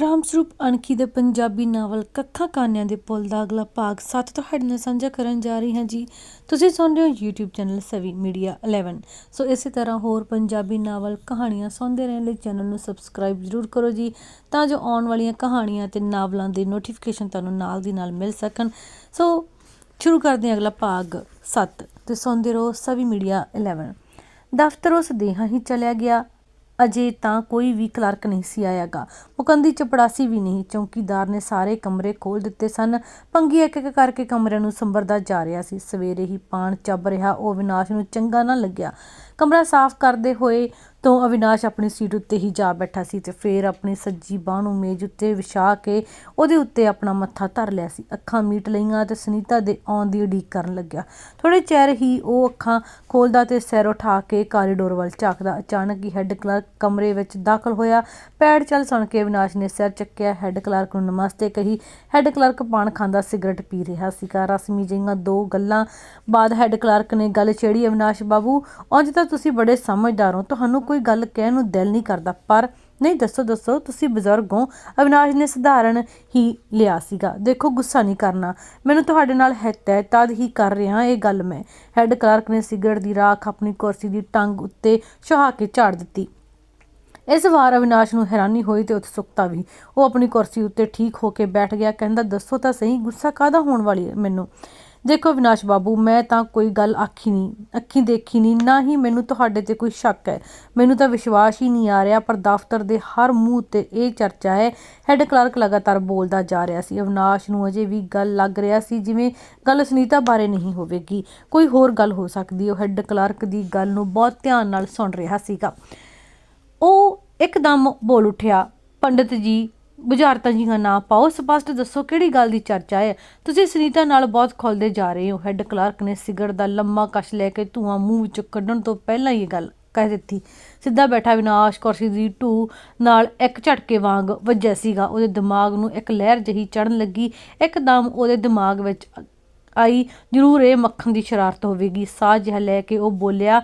ਰਾਮ ਸਰੂਪ ਅਣਖੀ ਦੇ ਪੰਜਾਬੀ ਨਾਵਲ ਕੱਖਾਂ ਕਾਨਿਆਂ ਦੇ ਪੁੱਲ ਦਾ ਅਗਲਾ ਭਾਗ 7 ਤੁਹਾਡੇ ਨਾਲ ਸਾਂਝਾ ਕਰਨ ਜਾ ਰਹੀ ਹਾਂ ਜੀ। ਤੁਸੀਂ ਸੁਣ ਰਹੇ ਹੋ YouTube channel Savi media 11 so ਇਸੇ ਤਰ੍ਹਾਂ ਹੋਰ ਪੰਜਾਬੀ ਨਾਵਲ ਕਹਾਣੀਆਂ ਸੁਣਦੇ ਰਹਿਣ ਲਈ ਚੈਨਲ ਨੂੰ ਸਬਸਕ੍ਰਾਈਬ ਜ਼ਰੂਰ ਕਰੋ ਜੀ, ਤਾਂ ਜੋ ਆਉਣ ਵਾਲੀਆਂ ਕਹਾਣੀਆਂ ਤੇ ਨਾਵਲਾਂ ਦੀ ਨੋਟੀਫਿਕੇਸ਼ਨ ਤੁਹਾਨੂੰ ਨਾਲ ਦੀ ਨਾਲ ਮਿਲ ਸਕਣ। ਸੋ ਸ਼ੁਰੂ ਕਰਦੇ ਹਾਂ ਅਗਲਾ ਭਾਗ 7 ਤੇ ਸੁਣਦੇ ਰਹੋ ਸਵੀ ਮੀਡੀਆ 11 ਦਫ਼ਤਰ ਉਸ ਹੀ ਚਲਿਆ ਗਿਆ। ਅਜੇ ਤਾਂ ਕੋਈ ਵੀ ਕਲਰਕ ਨਹੀਂ ਸੀ ਆਇਆਗਾ। ਮੁਕੰਦੀ ਚਪੜਾਸੀ ਵੀ ਨਹੀਂ, ਚੌਕੀਦਾਰ ਨੇ ਸਾਰੇ ਕਮਰੇ ਖੋਲ ਦਿੱਤੇ ਸਨ। ਪੰਗੀ ਇੱਕ ਇੱਕ ਕਰਕੇ ਕਮਰਿਆਂ ਨੂੰ ਸੰਭਰਦਾ ਜਾ ਰਿਹਾ ਸੀ। ਸਵੇਰੇ ਹੀ ਪਾਣ ਚੱਬ ਰਿਹਾ, ਉਹ ਅਵਿਨਾਸ਼ ਨੂੰ ਚੰਗਾ ਨਾ ਲੱਗਿਆ। ਕਮਰਾ ਸਾਫ਼ ਕਰਦੇ ਹੋਏ ਤੋਂ ਅਵਿਨਾਸ਼ ਆਪਣੀ ਸੀਟ ਉੱਤੇ ਹੀ ਜਾ ਬੈਠਾ ਸੀ ਤੇ ਫੇਰ ਆਪਣੀ ਸੱਜੀ ਬਾਹ ਨੂੰ ਮੇਜ਼ ਉੱਤੇ ਵਿਛਾ ਕੇ ਉਹਦੇ ਉੱਤੇ ਆਪਣਾ ਮੱਥਾ ਧਰ ਲਿਆ ਸੀ। ਅੱਖਾਂ ਮੀਟ ਲਈਆਂ ਤੇ ਸੁਨੀਤਾ ਦੇ ਆਉਣ ਦੀ ਉਡੀਕ ਕਰਨ ਲੱਗਿਆ। ਥੋੜੇ ਚਿਰ ਹੀ ਉਹ ਅੱਖਾਂ ਖੋਲਦਾ ਤੇ ਸਿਰ ਉਠਾ ਕੇ ਕਾਰੀਡੋਰ ਵੱਲ ਝਾਕਦਾ। ਅਚਾਨਕ ਹੀ ਹੈੱਡ ਕਲਰਕ ਕਮਰੇ ਵਿੱਚ ਦਾਖਲ ਹੋਇਆ। ਪੈੜ ਚੱਲ ਸੁਣ ਕੇ ਅਵਿਨਾਸ਼ ਨੇ ਸਿਰ ਚੱਕਿਆ। ਹੈੱਡ ਕਲਰਕ ਨੂੰ ਨਮਸਤੇ ਕਹੀ। ਹੈੱਡ ਕਲਰਕ ਪਾਣ ਖਾਂਦਾ ਸਿਗਰਟ ਪੀ ਰਿਹਾ ਸੀਗਾ। ਰਸਮੀ ਜਿਹੀਆਂ ਦੋ ਗੱਲਾਂ ਬਾਅਦ ਹੈੱਡ ਕਲਰਕ ਨੇ ਗੱਲ ਛੇੜੀ। ਅਵਿਨਾਸ਼ ਬਾਬੂ, ਉਂਝ ਤਾਂ ਤੁਸੀਂ ਬੜੇ ਸਮਝਦਾਰ ਹੋ। ਤੁਹਾਨੂੰ ਕੋਈ ਗੱਲ ਕਹਿਣ ਨੂੰ ਦਿਲ ਨਹੀਂ ਕਰਦਾ। ਪਰ ਨਹੀਂ, ਦੱਸੋ ਦੱਸੋ, ਤੁਸੀਂ ਬਜ਼ੁਰਗ ਹੋ। ਅਵਿਨਾਸ਼ ਨੇ ਸਧਾਰਨ ਹੀ ਲਿਆ ਸੀਗਾ। ਦੇਖੋ, ਗੁੱਸਾ ਨਹੀਂ ਕਰਨਾ। ਮੈਨੂੰ ਤੁਹਾਡੇ ਨਾਲ ਹਿੱਤ ਹੈ ਤਦ ਹੀ ਕਰ ਰਿਹਾ ਇਹ ਗੱਲ ਮੈਂ। ਹੈੱਡ ਕਲਰਕ ਨੇ ਸਿਗਰਟ ਦੀ ਰਾਖ ਆਪਣੀ ਕੁਰਸੀ ਦੀ ਟੰਗ ਉੱਤੇ ਛੁਹਾ ਕੇ ਝਾੜ ਦਿੱਤੀ। ਇਸ ਵਾਰ ਅਵਿਨਾਸ਼ ਨੂੰ ਹੈਰਾਨੀ ਹੋਈ ਤੇ ਉਤਸੁਕਤਾ ਵੀ। ਉਹ ਆਪਣੀ ਕੁਰਸੀ ਉੱਤੇ ਠੀਕ ਹੋ ਕੇ ਬੈਠ ਗਿਆ। ਕਹਿੰਦਾ, ਦੱਸੋ ਤਾਂ ਸਹੀ, ਗੁੱਸਾ ਕਾਦਾ ਹੋਣ ਵਾਲੀ ਹੈ ਮੈਨੂੰ? ਦੇਖੋ ਅਵਿਨਾਸ਼ ਬਾਬੂ, ਮੈਂ ਤਾਂ ਕੋਈ ਗੱਲ ਆਖੀ ਨਹੀਂ, ਅੱਖੀਂ ਦੇਖੀ ਨਹੀਂ, ਨਾ ਹੀ ਮੈਨੂੰ ਤੁਹਾਡੇ ਤੇ ਕੋਈ ਸ਼ੱਕ ਹੈ। ਮੈਨੂੰ ਤਾਂ ਵਿਸ਼ਵਾਸ ਹੀ ਨਹੀਂ ਆ ਰਿਹਾ, ਪਰ ਦਫ਼ਤਰ ਦੇ ਹਰ ਮੂੰਹ ਤੇ ਇਹ ਚਰਚਾ ਹੈ ਹੈੱਡ ਕਲਰਕ ਲਗਾਤਾਰ ਬੋਲਦਾ ਜਾ ਰਿਹਾ ਸੀ। ਅਵਿਨਾਸ਼ ਨੂੰ ਅਜੇ ਵੀ ਗੱਲ ਲੱਗ ਰਿਹਾ ਸੀ, ਜਿਵੇਂ ਗੱਲ ਸੁਨੀਤਾ ਬਾਰੇ ਨਹੀਂ ਹੋਵੇਗੀ। ਕੋਈ ਹੋਰ ਗੱਲ ਹੋ ਸਕਦੀ, ਉਹ ਹੈੱਡ ਕਲਰਕ ਦੀ ਗੱਲ ਨੂੰ ਬਹੁਤ ਧਿਆਨ ਨਾਲ ਸੁਣ ਰਿਹਾ ਸੀਗਾ। ਉਹ ਇੱਕਦਮ ਬੋਲ ਉੱਠਿਆ, ਪੰਡਿਤ ਜੀ ਬੁਝਾਰਤਾਂ ਜੀਆਂ ਨਾ ਪਾਓ। ਸਪਸ਼ਟ ਦੱਸੋ ਕਿਹੜੀ ਗੱਲ ਦੀ ਚਰਚਾ ਹੈ? ਤੁਸੀਂ ਸੁਨੀਤਾ ਨਾਲ ਬਹੁਤ ਖੁੱਲਦੇ ਜਾ ਰਹੇ ਹੋ। ਹੈੱਡ ਕਲਰਕ ਨੇ ਸਿਗਰਟ ਦਾ ਲੰਮਾ ਕਸ਼ ਲੈ ਕੇ ਧੂਆਂ ਮੂੰਹ ਵਿੱਚੋਂ ਕੱਢਣ ਤੋਂ ਪਹਿਲਾਂ ਹੀ ਇਹ ਗੱਲ ਕਹਿ ਦਿੱਤੀ। ਸਿੱਧਾ ਬੈਠਾ ਵਿਨਾਸ਼ ਕੁਰਸੀ ਦੀ ਢੂ ਨਾਲ ਇੱਕ ਝਟਕੇ ਵਾਂਗ ਵੱਜਿਆ ਸੀਗਾ। ਉਹਦੇ ਦਿਮਾਗ ਨੂੰ ਇੱਕ ਲਹਿਰ ਜਹੀ ਚੜਨ ਲੱਗੀ। ਇੱਕਦਮ ਉਹਦੇ ਦਿਮਾਗ ਵਿੱਚ ਆਈ, ਜ਼ਰੂਰ ਇਹ ਮੱਖਣ ਦੀ ਸ਼ਰਾਰਤ ਹੋਵੇਗੀ। ਸਾਹ ਜਿਹਾ ਲੈ ਕੇ ਉਹ ਬੋਲਿਆ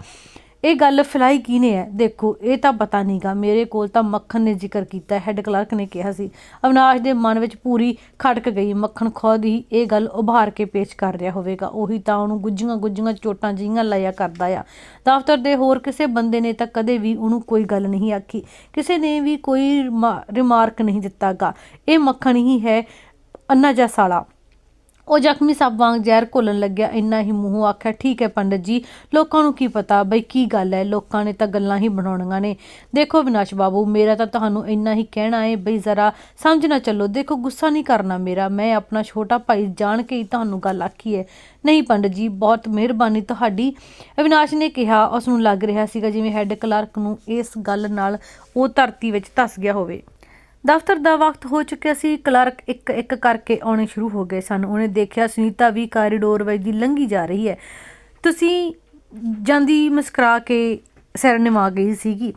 ਇਹ ਗੱਲ ਫਲਾਈ ਕਿਹਨੇ ਹੈ? ਦੇਖੋ, ਇਹ ਤਾਂ ਪਤਾ ਨਹੀਂਗਾ ਮੇਰੇ ਕੋਲ ਤਾਂ ਮੱਖਣ ਨੇ ਜ਼ਿਕਰ ਕੀਤਾ ਹੈੱਡ ਕਲਰਕ ਨੇ ਕਿਹਾ ਸੀ। ਅਵਨਾਸ਼ ਦੇ ਮਨ ਵਿੱਚ ਪੂਰੀ ਖੜਕ ਗਈ। ਮੱਖਣ ਖੁਦ ਹੀ ਇਹ ਗੱਲ ਉਭਾਰ ਕੇ ਪੇਸ਼ ਕਰ ਰਿਹਾ ਹੋਵੇਗਾ। ਉਹੀ ਤਾਂ ਉਹਨੂੰ ਗੁੱਜੀਆਂ ਗੁੱਜੀਆਂ ਚੋਟਾਂ ਜਿਹੀਆਂ ਲਾਇਆ ਕਰਦਾ ਆ। ਦਫ਼ਤਰ ਦੇ ਹੋਰ ਕਿਸੇ ਬੰਦੇ ਨੇ ਤਾਂ ਕਦੇ ਵੀ ਉਹਨੂੰ ਕੋਈ ਗੱਲ ਨਹੀਂ ਆਖੀ। ਕਿਸੇ ਨੇ ਵੀ ਕੋਈ ਰਿਮਾਰਕ ਨਹੀਂ ਦਿੱਤਾਗਾ ਇਹ ਮੱਖਣ ਹੀ ਹੈ ਅੰਨਾ ਜਿਹਾ ਸਾਲਾ। ਉਹ ਜ਼ਖਮੀ ਸੱਪ ਵਾਂਗ ਜ਼ਹਿਰ ਘੋਲਣ ਲੱਗਿਆ, ਇੰਨਾ ਹੀ ਮੂੰਹੋਂ ਆਖਿਆ, ਠੀਕ ਹੈ ਪੰਡਤ ਜੀ, ਲੋਕਾਂ ਨੂੰ ਕੀ ਪਤਾ ਬਈ ਕੀ ਗੱਲ ਹੈ? ਲੋਕਾਂ ਨੇ ਤਾਂ ਗੱਲਾਂ ਹੀ ਬਣਾਉਣੀਆਂ ਨੇ। ਦੇਖੋ ਵਿਨਾਸ਼ ਬਾਬੂ, ਮੇਰਾ ਤਾਂ ਤੁਹਾਨੂੰ ਇੰਨਾ ਹੀ ਕਹਿਣਾ ਹੈ ਬਈ ਜ਼ਰਾ ਸਮਝ ਨਾ ਚੱਲੋ। ਦੇਖੋ ਗੁੱਸਾ ਨਹੀਂ ਕਰਨਾ ਮੇਰਾ, ਮੈਂ ਆਪਣਾ ਛੋਟਾ ਭਾਈ ਜਾਣ ਕੇ ਹੀ ਤੁਹਾਨੂੰ ਗੱਲ ਆਖੀ ਹੈ। ਨਹੀਂ ਪੰਡਤ ਜੀ, ਬਹੁਤ ਮਿਹਰਬਾਨੀ ਤੁਹਾਡੀ। ਅਵਿਨਾਸ਼ ਨੇ ਕਿਹਾ ਉਸ ਨੂੰ ਲੱਗ ਰਿਹਾ ਸੀਗਾ ਜਿਵੇਂ ਹੈੱਡ ਕਲਰਕ ਨੂੰ ਇਸ ਗੱਲ ਨਾਲ ਉਹ ਧਰਤੀ ਵਿੱਚ ਧਸ ਗਿਆ ਹੋਵੇ। ਦਫ਼ਤਰ ਦਾ ਵਕਤ ਹੋ ਚੁੱਕਿਆ ਸੀ। ਕਲਰਕ ਇੱਕ ਇੱਕ ਕਰਕੇ ਆਉਣੇ ਸ਼ੁਰੂ ਹੋ ਗਏ ਸਨ। ਉਹਨੇ ਦੇਖਿਆ, ਸੁਨੀਤਾ ਵੀ ਕਾਰੀਡੋਰ ਵਿੱਚ ਦੀ ਲੰਘੀ ਜਾ ਰਹੀ ਹੈ। ਤੁਸੀਂ ਜਾਂਦੀ ਮੁਸਕਰਾ ਕੇ ਸਿਰ ਨਿਵਾ ਗਈ ਸੀਗੀ।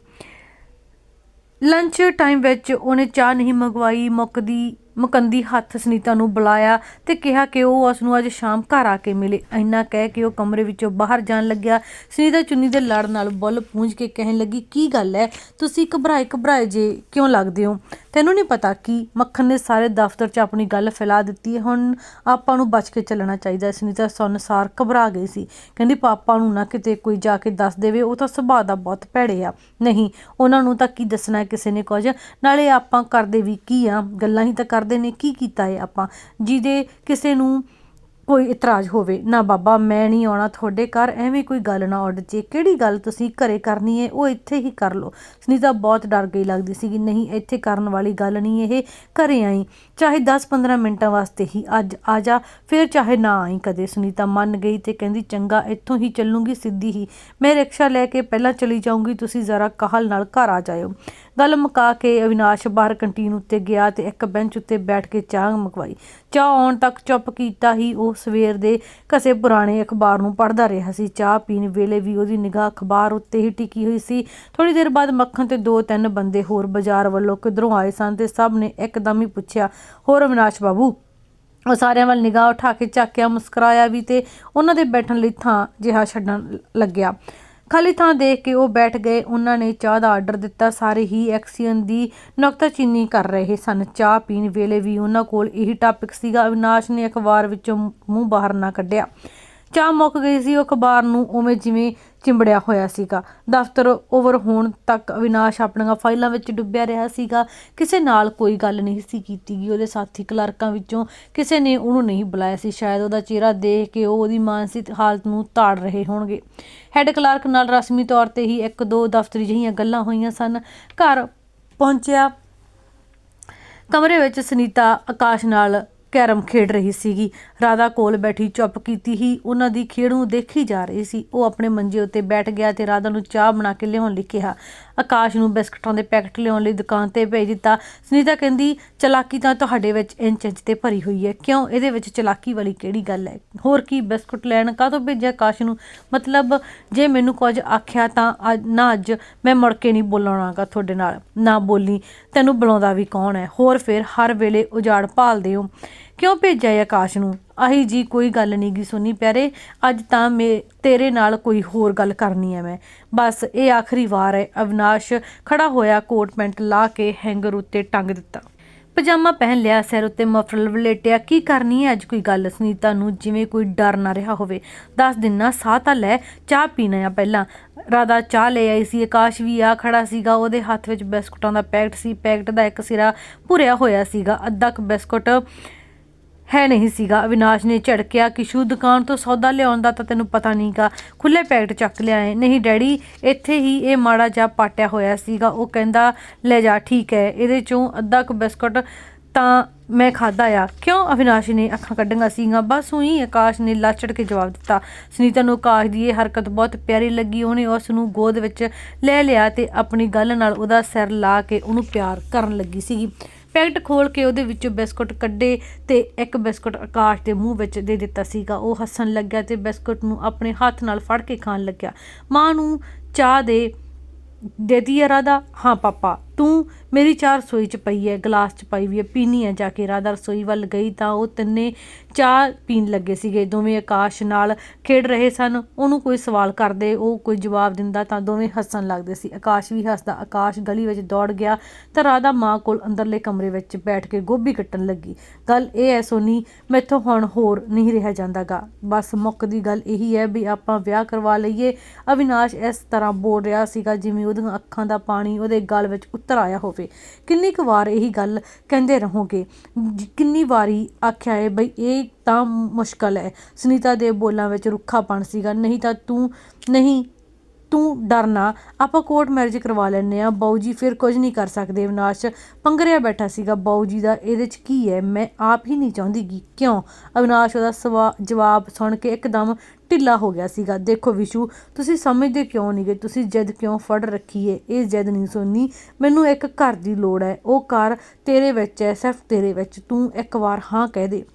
ਲੰਚ ਟਾਈਮ ਵਿੱਚ ਉਹਨੇ ਚਾਹ ਨਹੀਂ ਮੰਗਵਾਈ। ਮੁੱਕਦੀ ਮੁਕੰਦੀ ਹੱਥ ਸੁਨੀਤਾ ਨੂੰ ਬੁਲਾਇਆ ਤੇ ਕਿਹਾ ਕਿ ਉਹ ਉਸ ਨੂੰ ਅੱਜ ਸ਼ਾਮ ਘਰ ਆ ਕੇ ਮਿਲੇ। ਇੰਨਾ ਕਹਿ ਕੇ ਉਹ ਕਮਰੇ ਵਿੱਚੋਂ ਬਾਹਰ ਜਾਣ ਲੱਗਿਆ। ਸੁਨੀਤਾ ਚੁੰਨੀ ਦੇ ਲੜ ਨਾਲ ਬੁੱਲ ਪੂੰਝ ਕੇ ਕਹਿਣ ਲੱਗੀ, ਕੀ ਗੱਲ ਹੈ ਤੁਸੀਂ ਘਬਰਾਏ ਘਬਰਾਏ ਜੇ ਕਿਉਂ ਲੱਗਦੇ ਹੋ? ਤੈਨੂੰ ਨਹੀਂ ਪਤਾ ਕਿ ਮੱਖਣ ਨੇ ਸਾਰੇ ਦਫ਼ਤਰ 'ਚ ਆਪਣੀ ਗੱਲ ਫੈਲਾ ਦਿੱਤੀ ਹੈ। ਹੁਣ ਆਪਾਂ ਨੂੰ ਬਚ ਕੇ ਚੱਲਣਾ ਚਾਹੀਦਾ ਸੁਨੀਤਾ ਸੁਨਸਾਰ ਘਬਰਾ ਗਈ ਸੀ। ਕਹਿੰਦੀ, ਪਾਪਾ ਨੂੰ ਨਾ ਕਿਤੇ ਕੋਈ ਜਾ ਕੇ ਦੱਸ ਦੇਵੇ, ਉਹ ਤਾਂ ਸੁਭਾਅ ਦਾ ਬਹੁਤ ਭੈੜੇ ਆ। ਨਹੀਂ, ਉਹਨਾਂ ਨੂੰ ਤਾਂ ਕੀ ਦੱਸਣਾ ਕਿਸੇ ਨੇ ਕੁਝ? ਨਾਲੇ ਆਪਾਂ ਕਰਦੇ ਵੀ ਕੀ ਆ? ਗੱਲਾਂ ਹੀ ਤਾਂ ਕਰਦੇ ਨੇ, ਕੀ ਕੀਤਾ ਹੈ ਆਪਾਂ? ਜਿਹਦੇ ਕਿਸੇ ਨੂੰ ਕੋਈ ਇਤਰਾਜ਼ ਹੋਵੇ, ਨਾ ਬਾਬਾ, ਮੈਂ ਨਹੀਂ ਆਉਣਾ ਤੁਹਾਡੇ ਘਰ, ਐਵੇਂ ਕੋਈ ਗੱਲ ਨਾ ਉੱਡ ਜੇ। ਕਿਹੜੀ ਗੱਲ ਤੁਸੀਂ ਘਰੇ ਕਰਨੀ ਹੈ ਉਹ ਇੱਥੇ ਹੀ ਕਰ ਲਓ। ਸੁਨੀਤਾ ਬਹੁਤ ਡਰ ਗਈ ਲੱਗਦੀ ਸੀ ਕਿ ਨਹੀਂ, ਇੱਥੇ ਕਰਨ ਵਾਲੀ ਗੱਲ ਨਹੀਂ ਇਹ, ਘਰੇ ਆਈ। ਚਾਹੇ 10-15 ਮਿੰਟਾਂ ਵਾਸਤੇ ਹੀ ਅੱਜ ਆ ਜਾ, ਫਿਰ ਚਾਹੇ ਨਾ ਆਈ ਕਦੇ। ਸੁਨੀਤਾ ਮੰਨ ਗਈ ਤੇ ਕਹਿੰਦੀ, ਚੰਗਾ, ਇੱਥੋਂ ਹੀ ਚੱਲੂਗੀ, ਸਿੱਧੀ ਹੀ। ਮੈਂ ਰਿਕਸ਼ਾ ਲੈ ਕੇ ਪਹਿਲਾਂ ਚਲੀ ਜਾਊਂਗੀ, ਤੁਸੀਂ ਜ਼ਰਾ ਕਾਹਲ ਨਾਲ ਘਰ ਆ ਜਾਇਓ। ਗੱਲ ਮੁਕਾ ਕੇ ਅਵਿਨਾਸ਼ ਬਾਹਰ ਕੰਟੀਨ ਉੱਤੇ ਗਿਆ ਤੇ ਇੱਕ ਬੈਂਚ ਉੱਤੇ ਬੈਠ ਕੇ ਚਾਹ ਮੰਗਵਾਈ। ਚਾਹ ਆਉਣ ਤੱਕ ਚੁੱਪ ਕੀਤਾ ਹੀ ਉਹ ਸਵੇਰ ਦੇ ਕਸੇ ਪੁਰਾਣੇ ਅਖਬਾਰ ਨੂੰ ਪੜ੍ਹਦਾ ਰਿਹਾ ਸੀ। ਚਾਹ ਪੀਣ ਵੇਲੇ ਵੀ ਉਹਦੀ ਨਿਗਾਹ ਅਖਬਾਰ ਉੱਤੇ ਹੀ ਟਿਕੀ ਹੋਈ ਸੀ। ਥੋੜੀ ਦੇਰ ਬਾਅਦ ਮੱਖਣ ਤੇ ਦੋ ਤਿੰਨ ਬੰਦੇ ਹੋਰ ਬਾਜ਼ਾਰ ਵੱਲੋਂ ਕਿਧਰੋਂ ਆਏ ਸਨ ਤੇ ਸਭ ਨੇ ਇੱਕਦਮ ਹੀ ਪੁੱਛਿਆ, ਹੋਰ ਅਵਿਨਾਸ਼ ਬਾਬੂ? ਉਹ ਸਾਰਿਆਂ ਵੱਲ ਨਿਗਾਹ ਉਠਾ ਕੇ ਝਾਕਿਆ ਮੁਸਕਰਾਇਆ ਵੀ ਤੇ ਉਹਨਾਂ ਦੇ ਬੈਠਣ ਲਈ ਥਾਂ ਜਿਹਾ ਛੱਡਣ ਲੱਗਿਆ। ਖਾਲੀ ਥਾਂ ਦੇਖ ਕੇ ਉਹ ਬੈਠ ਗਏ। ਉਹਨਾਂ ਨੇ ਚਾਹ ਦਾ ਆਰਡਰ ਦਿੱਤਾ। ਸਾਰੇ ਹੀ ਐਕਸੀਅਨ ਦੀ ਨੁਕਤਾਚੀਨੀ ਕਰ ਰਹੇ ਸਨ। ਚਾਹ ਪੀਣ ਵੇਲੇ ਵੀ ਉਹਨਾਂ ਕੋਲ ਇਹੀ ਟਾਪਿਕ ਸੀਗਾ। ਅਵਿਨਾਸ਼ ਨੇ ਅਖਬਾਰ ਵਿੱਚੋਂ ਮੂੰਹ ਬਾਹਰ ਨਾ ਕੱਢਿਆ। ਚਾਹ ਮੁੱਕ ਗਈ ਸੀ, ਉਹ ਅਖਬਾਰ ਨੂੰ ਉਵੇਂ ਜਿਵੇਂ ਚਿੰਬੜਿਆ ਹੋਇਆ ਸੀਗਾ। ਦਫ਼ਤਰ ਓਵਰ ਹੋਣ ਤੱਕ ਅਵਿਨਾਸ਼ ਆਪਣੀਆਂ ਫਾਈਲਾਂ ਵਿੱਚ ਡੁੱਬਿਆ ਰਿਹਾ ਸੀਗਾ। ਕਿਸੇ ਨਾਲ ਕੋਈ ਗੱਲ ਨਹੀਂ ਸੀ ਕੀਤੀ ਗਈ। ਉਹਦੇ ਸਾਥੀ ਕਲਰਕਾਂ ਵਿੱਚੋਂ ਕਿਸੇ ਨੇ ਉਹਨੂੰ ਨਹੀਂ ਬੁਲਾਇਆ ਸੀ। ਸ਼ਾਇਦ ਉਹਦਾ ਚਿਹਰਾ ਦੇਖ ਕੇ ਉਹ ਉਹਦੀ ਮਾਨਸਿਕ ਹਾਲਤ ਨੂੰ ਤਾੜ ਰਹੇ ਹੋਣਗੇ। ਹੈੱਡ ਕਲਰਕ ਨਾਲ ਰਸਮੀ ਤੌਰ ਤੇ ਹੀ ਇੱਕ ਦੋ ਦਫ਼ਤਰੀ ਜਿਹੀਆਂ ਗੱਲਾਂ ਹੋਈਆਂ ਸਨ। ਘਰ ਪਹੁੰਚਿਆ। ਕਮਰੇ ਵਿੱਚ ਸੁਨੀਤਾ ਆਕਾਸ਼ ਨਾਲ ਕੈਰਮ ਖੇਡ ਰਹੀ ਸੀਗੀ। ਰਾਧਾ ਕੋਲ ਬੈਠੀ ਚੁੱਪ ਕੀਤੀ ਹੀ ਉਹਨਾਂ ਦੀ ਖੇਡ ਨੂੰ ਦੇਖੀ ਜਾ ਰਹੀ ਸੀ। ਉਹ ਆਪਣੇ ਮੰਜੇ ਉੱਤੇ ਬੈਠ ਗਿਆ ਤੇ ਰਾਧਾ ਨੂੰ ਚਾਹ ਬਣਾ ਕੇ ਲਿਆਉਣ ਲਈ ਕਿਹਾ। ਆਕਾਸ਼ ਨੂੰ ਬਿਸਕਟਾਂ ਦੇ ਪੈਕਟ ਲਿਆਉਣ ਲਈ ਦੁਕਾਨ ਤੇ ਭੇਜ ਦਿੱਤਾ। ਸੁਨੀਤਾ ਕਹਿੰਦੀ, ਚਲਾਕੀ ਤਾਂ ਤੁਹਾਡੇ ਵਿੱਚ ਇੰਚ ਇੰਚ ਤੇ ਭਰੀ ਹੋਈ ਹੈ। ਕਿਉਂ? ਇਹਦੇ ਵਿੱਚ ਚਲਾਕੀ ਵਾਲੀ ਕਿਹੜੀ ਗੱਲ ਹੈ? ਹੋਰ ਕੀ ਬਿਸਕੁਟ ਲੈਣ ਕਾਹਤੋਂ ਭੇਜਿਆ ਆਕਾਸ਼ ਨੂੰ? ਮਤਲਬ ਜੇ ਮੈਨੂੰ ਕੁਝ ਆਖਿਆ ਤਾਂ ਅੱਜ ਨਾ ਅੱਜ ਮੈਂ ਮੁੜ ਕੇ ਨਹੀਂ ਬੋਲਣਾਗਾ ਤੁਹਾਡੇ ਨਾਲ। ਨਾ ਬੋਲੀ, ਤੈਨੂੰ ਬੁਲਾਉਂਦਾ ਵੀ ਕੌਣ ਹੈ? ਹੋਰ ਫਿਰ ਹਰ ਵੇਲੇ ਉਜਾੜ ਭਾਲਦੇ ਹੋ। ਕਿਉਂ ਭੇਜਿਆ ਏ ਆਕਾਸ਼ ਨੂੰ? ਆਹੀ ਜੀ ਕੋਈ ਗੱਲ ਨਹੀਂ ਗੀ ਸੁਣੀ ਪਿਆਰੇ, ਅੱਜ ਤਾਂ ਮੈਂ, ਤੇਰੇ ਨਾਲ ਕੋਈ ਹੋਰ ਗੱਲ ਕਰਨੀ ਹੈ ਮੈਂ। ਬਸ ਇਹ ਆਖਰੀ ਵਾਰ ਹੈ ਅਵਿਨਾਸ਼ ਖੜਾ ਹੋਇਆ ਕੋਟ ਪੈਂਟ ਲਾ ਕੇ ਹੈਂਗਰ ਉੱਤੇ ਟੰਗ ਦਿੱਤਾ। ਪਜਾਮਾ ਪਹਿਨ ਲਿਆ, ਸਿਰ ਉੱਤੇ ਮਫਰਲ ਵਲੇਟਿਆ, ਕੀ ਕਰਨੀ ਹੈ ਅੱਜ ਕੋਈ ਗੱਲ? ਸੁਨੀਤਾ ਨੂੰ ਜਿਵੇਂ ਕੋਈ ਡਰ ਨਾ ਰਿਹਾ ਹੋਵੇ। ਦੱਸ ਦਿਨਾ, ਸਾਹ ਤਾਂ ਲੈ, ਚਾਹ ਪੀਣਾ ਆ ਪਹਿਲਾਂ। ਰਾਧਾ ਚਾਹ ਲੈ ਆਈ ਸੀ, ਆਕਾਸ਼ ਵੀ ਆ ਖੜਾ ਸੀਗਾ, ਉਹਦੇ ਹੱਥ ਵਿੱਚ ਬਿਸਕੁਟਾਂ ਦਾ ਪੈਕਟ ਸੀ, ਪੈਕਟ ਦਾ ਇੱਕ ਸਿਰਾ ਭੁਰਿਆ ਹੋਇਆ ਸੀਗਾ, ਅੱਧਾ ਕੁ ਬਿਸਕੁਟ ਹੈ ਨਹੀਂ ਸੀਗਾ। ਅਵਿਨਾਸ਼ ਨੇ ਝੜਕਿਆ ਕਿਸ਼ੂ ਦੁਕਾਨ ਤੋਂ ਸੌਦਾ ਲਿਆਉਣ ਦਾ ਤਾਂ ਤੈਨੂੰ ਪਤਾ ਨਹੀਂਗਾ। ਖੁੱਲੇ ਪੈਕਟ ਚੱਕ ਲਿਆਏ। ਨਹੀਂ, ਡੈਡੀ, ਇੱਥੇ ਹੀ ਇਹ ਮਾੜਾ ਜਿਹਾ ਪਾਟਿਆ ਹੋਇਆ ਸੀਗਾ। ਉਹ ਕਹਿੰਦਾ, ਲੈ ਜਾ, ਠੀਕ ਹੈ। ਇਹਦੇ ਚੋਂ ਅੱਧਾ ਕੁ ਬਿਸਕੁਟ ਤਾਂ ਮੈਂ ਖਾਦਾ ਆ। ਕਿਉਂ? ਅਵਿਨਾਸ਼ ਨੇ ਅੱਖਾਂ ਕੱਢੀਆਂ ਸੀਗੀਆਂ। ਬਸ ਉਹੀ ਆਕਾਸ਼ ਨੇ ਲਾਚੜ ਕੇ ਜਵਾਬ ਦਿੱਤਾ। ਸੁਨੀਤਾ ਨੂੰ ਆਕਾਸ਼ ਦੀ ਇਹ ਹਰਕਤ ਬਹੁਤ ਪਿਆਰੀ ਲੱਗੀ। ਉਹਨੇ ਉਸ ਨੂੰ ਗੋਦ ਵਿੱਚ ਲੈ ਲਿਆ ਤੇ ਆਪਣੀ ਗੱਲ ਨਾਲ ਉਹਦਾ ਸਿਰ ਲਾ ਕੇ ਉਹਨੂੰ ਪਿਆਰ ਕਰਨ ਲੱਗੀ ਸੀਗੀ। ਪੈਕਟ ਖੋਲ ਕੇ ਉਹਦੇ ਵਿੱਚੋਂ ਬਿਸਕੁਟ ਕੱਢੇ ਤੇ ਇੱਕ ਬਿਸਕੁਟ ਆਕਾਸ਼ ਦੇ ਮੂੰਹ ਵਿੱਚ ਦੇ ਦਿੱਤਾ ਸੀਗਾ। ਉਹ ਹੱਸਣ ਲੱਗਿਆ ਤੇ ਬਿਸਕੁਟ ਨੂੰ ਆਪਣੇ ਹੱਥ ਨਾਲ ਫੜ ਕੇ ਖਾਣ ਲੱਗਿਆ। ਮਾਂ ਨੂੰ ਚਾਹ ਦੇ ਦੇਦੀ ਆ ਰਾਧਾ। ਹਾਂ, ਪਾਪਾ, ਤੂੰ ਮੇਰੀ ਚਾਹ ਰਸੋਈ ਚ ਪਈ ਹੈ, ਗਲਾਸ ਚ ਪਾਈ ਵੀ ਹੈ ਪੀਣੀ ਹੈ ਜਾ ਕੇ। ਰਾਧਾ ਰਸੋਈ ਵੱਲ ਗਈ ਤਾਂ ਉਹ ਤਿੰਨੇ ਚਾਹ ਪੀਣ ਲੱਗੇ ਸੀਗੇ। ਦੋਵੇਂ ਆਕਾਸ਼ ਨਾਲ ਖੇਡ ਰਹੇ ਸਨ। ਉਹਨੂੰ ਕੋਈ ਸਵਾਲ ਕਰਦੇ, ਉਹ ਕੋਈ ਜਵਾਬ ਦਿੰਦਾ ਤਾਂ ਦੋਵੇਂ ਹੱਸਣ ਲੱਗਦੇ ਸੀ। ਆਕਾਸ਼ ਵੀ ਹੱਸਦਾ। ਆਕਾਸ਼ ਗਲੀ ਵਿੱਚ ਦੌੜ ਗਿਆ ਤਾਂ ਰਾਧਾ ਮਾਂ ਕੋਲ ਅੰਦਰਲੇ ਕਮਰੇ ਵਿੱਚ ਬੈਠ ਕੇ ਗੋਭੀ ਕੱਟਣ ਲੱਗੀ। ਗੱਲ ਇਹ ਹੈ, ਸੋਨੀ, ਮੈਥੋਂ ਹੁਣ ਹੋਰ ਨਹੀਂ ਰਿਹਾ ਜਾਂਦਾਗਾ। ਬਸ ਮੁੱਕ ਦੀ ਗੱਲ ਇਹੀ ਹੈ ਵੀ ਆਪਾਂ ਵਿਆਹ ਕਰਵਾ ਲਈਏ। ਅਵਿਨਾਸ਼ ਇਸ ਤਰ੍ਹਾਂ ਬੋਲ ਰਿਹਾ ਸੀਗਾ ਜਿਵੇਂ ਉਹਦੀਆਂ ਅੱਖਾਂ ਦਾ ਪਾਣੀ ਉਹਦੇ ਗਲ ਵਿੱਚ ਉਤਰ ਆਇਆ ਹੋਵੇ। ਕਿੰਨੀ ਕੁ ਵਾਰ ਇਹੀ ਗੱਲ ਕਹਿੰਦੇ ਰਹੋਗੇ? ਕਿੰਨੀ ਵਾਰੀ ਆਖਿਆ ਹੈ ਬਈ ਇਹ ਤਾਂ ਮੁਸ਼ਕਲ ਹੈ। ਸੁਨੀਤਾ ਦੇ ਬੋਲਾਂ ਵਿੱਚ ਰੁੱਖਾਪਣ ਸੀਗਾ। ਨਹੀਂ ਤਾਂ ਤੂੰ ਨਹੀਂ ਤੂੰ ਡਰਨਾ ਆਪਾਂ ਕੋਰਟ ਮੈਰਿਜ ਕਰਵਾ ਲੈਨੇ ਆ ਬਾਊ ਜੀ ਫਿਰ ਕੁਝ ਨਹੀਂ ਕਰ ਸਕਦੇ। ਅਵਿਨਾਸ਼ ਪੰਗਰਿਆ ਬੈਠਾ ਸੀਗਾ। ਬਾਊ ਜੀ ਦਾ ਇਹਦੇ 'ਚ ਕੀ ਹੈ? ਮੈਂ ਆਪ ਹੀ ਨਹੀਂ ਚਾਹੁੰਦੀ ਗੀ ਕਿਉਂ? ਅਵਿਨਾਸ਼ ਉਹਦਾ ਸਵਾ- ਜਵਾਬ ਸੁਣ ਕੇ ਇੱਕਦਮ ਢਿੱਲਾ ਹੋ ਗਿਆ ਸੀਗਾ। ਦੇਖੋ ਵਿਸ਼ੂ, ਤੁਸੀਂ ਸਮਝਦੇ ਕਿਉਂ ਨਹੀਂਗੇ? ਤੁਸੀਂ ਜਿੱਦ ਕਿਉਂ ਫੜ ਰੱਖੀ ਏ ਇਹ ਜਿੱਦ ਨਹੀਂ ਸੁਣਨੀ। ਮੈਨੂੰ ਇੱਕ ਘਰ ਦੀ ਲੋੜ ਹੈ। ਉਹ ਘਰ ਤੇਰੇ ਵਿੱਚ ਹੈ, ਸਿਰਫ ਤੇਰੇ ਵਿੱਚ। ਤੂੰ ਇੱਕ ਵਾਰ ਹਾਂ ਕਹਿ ਦੇ।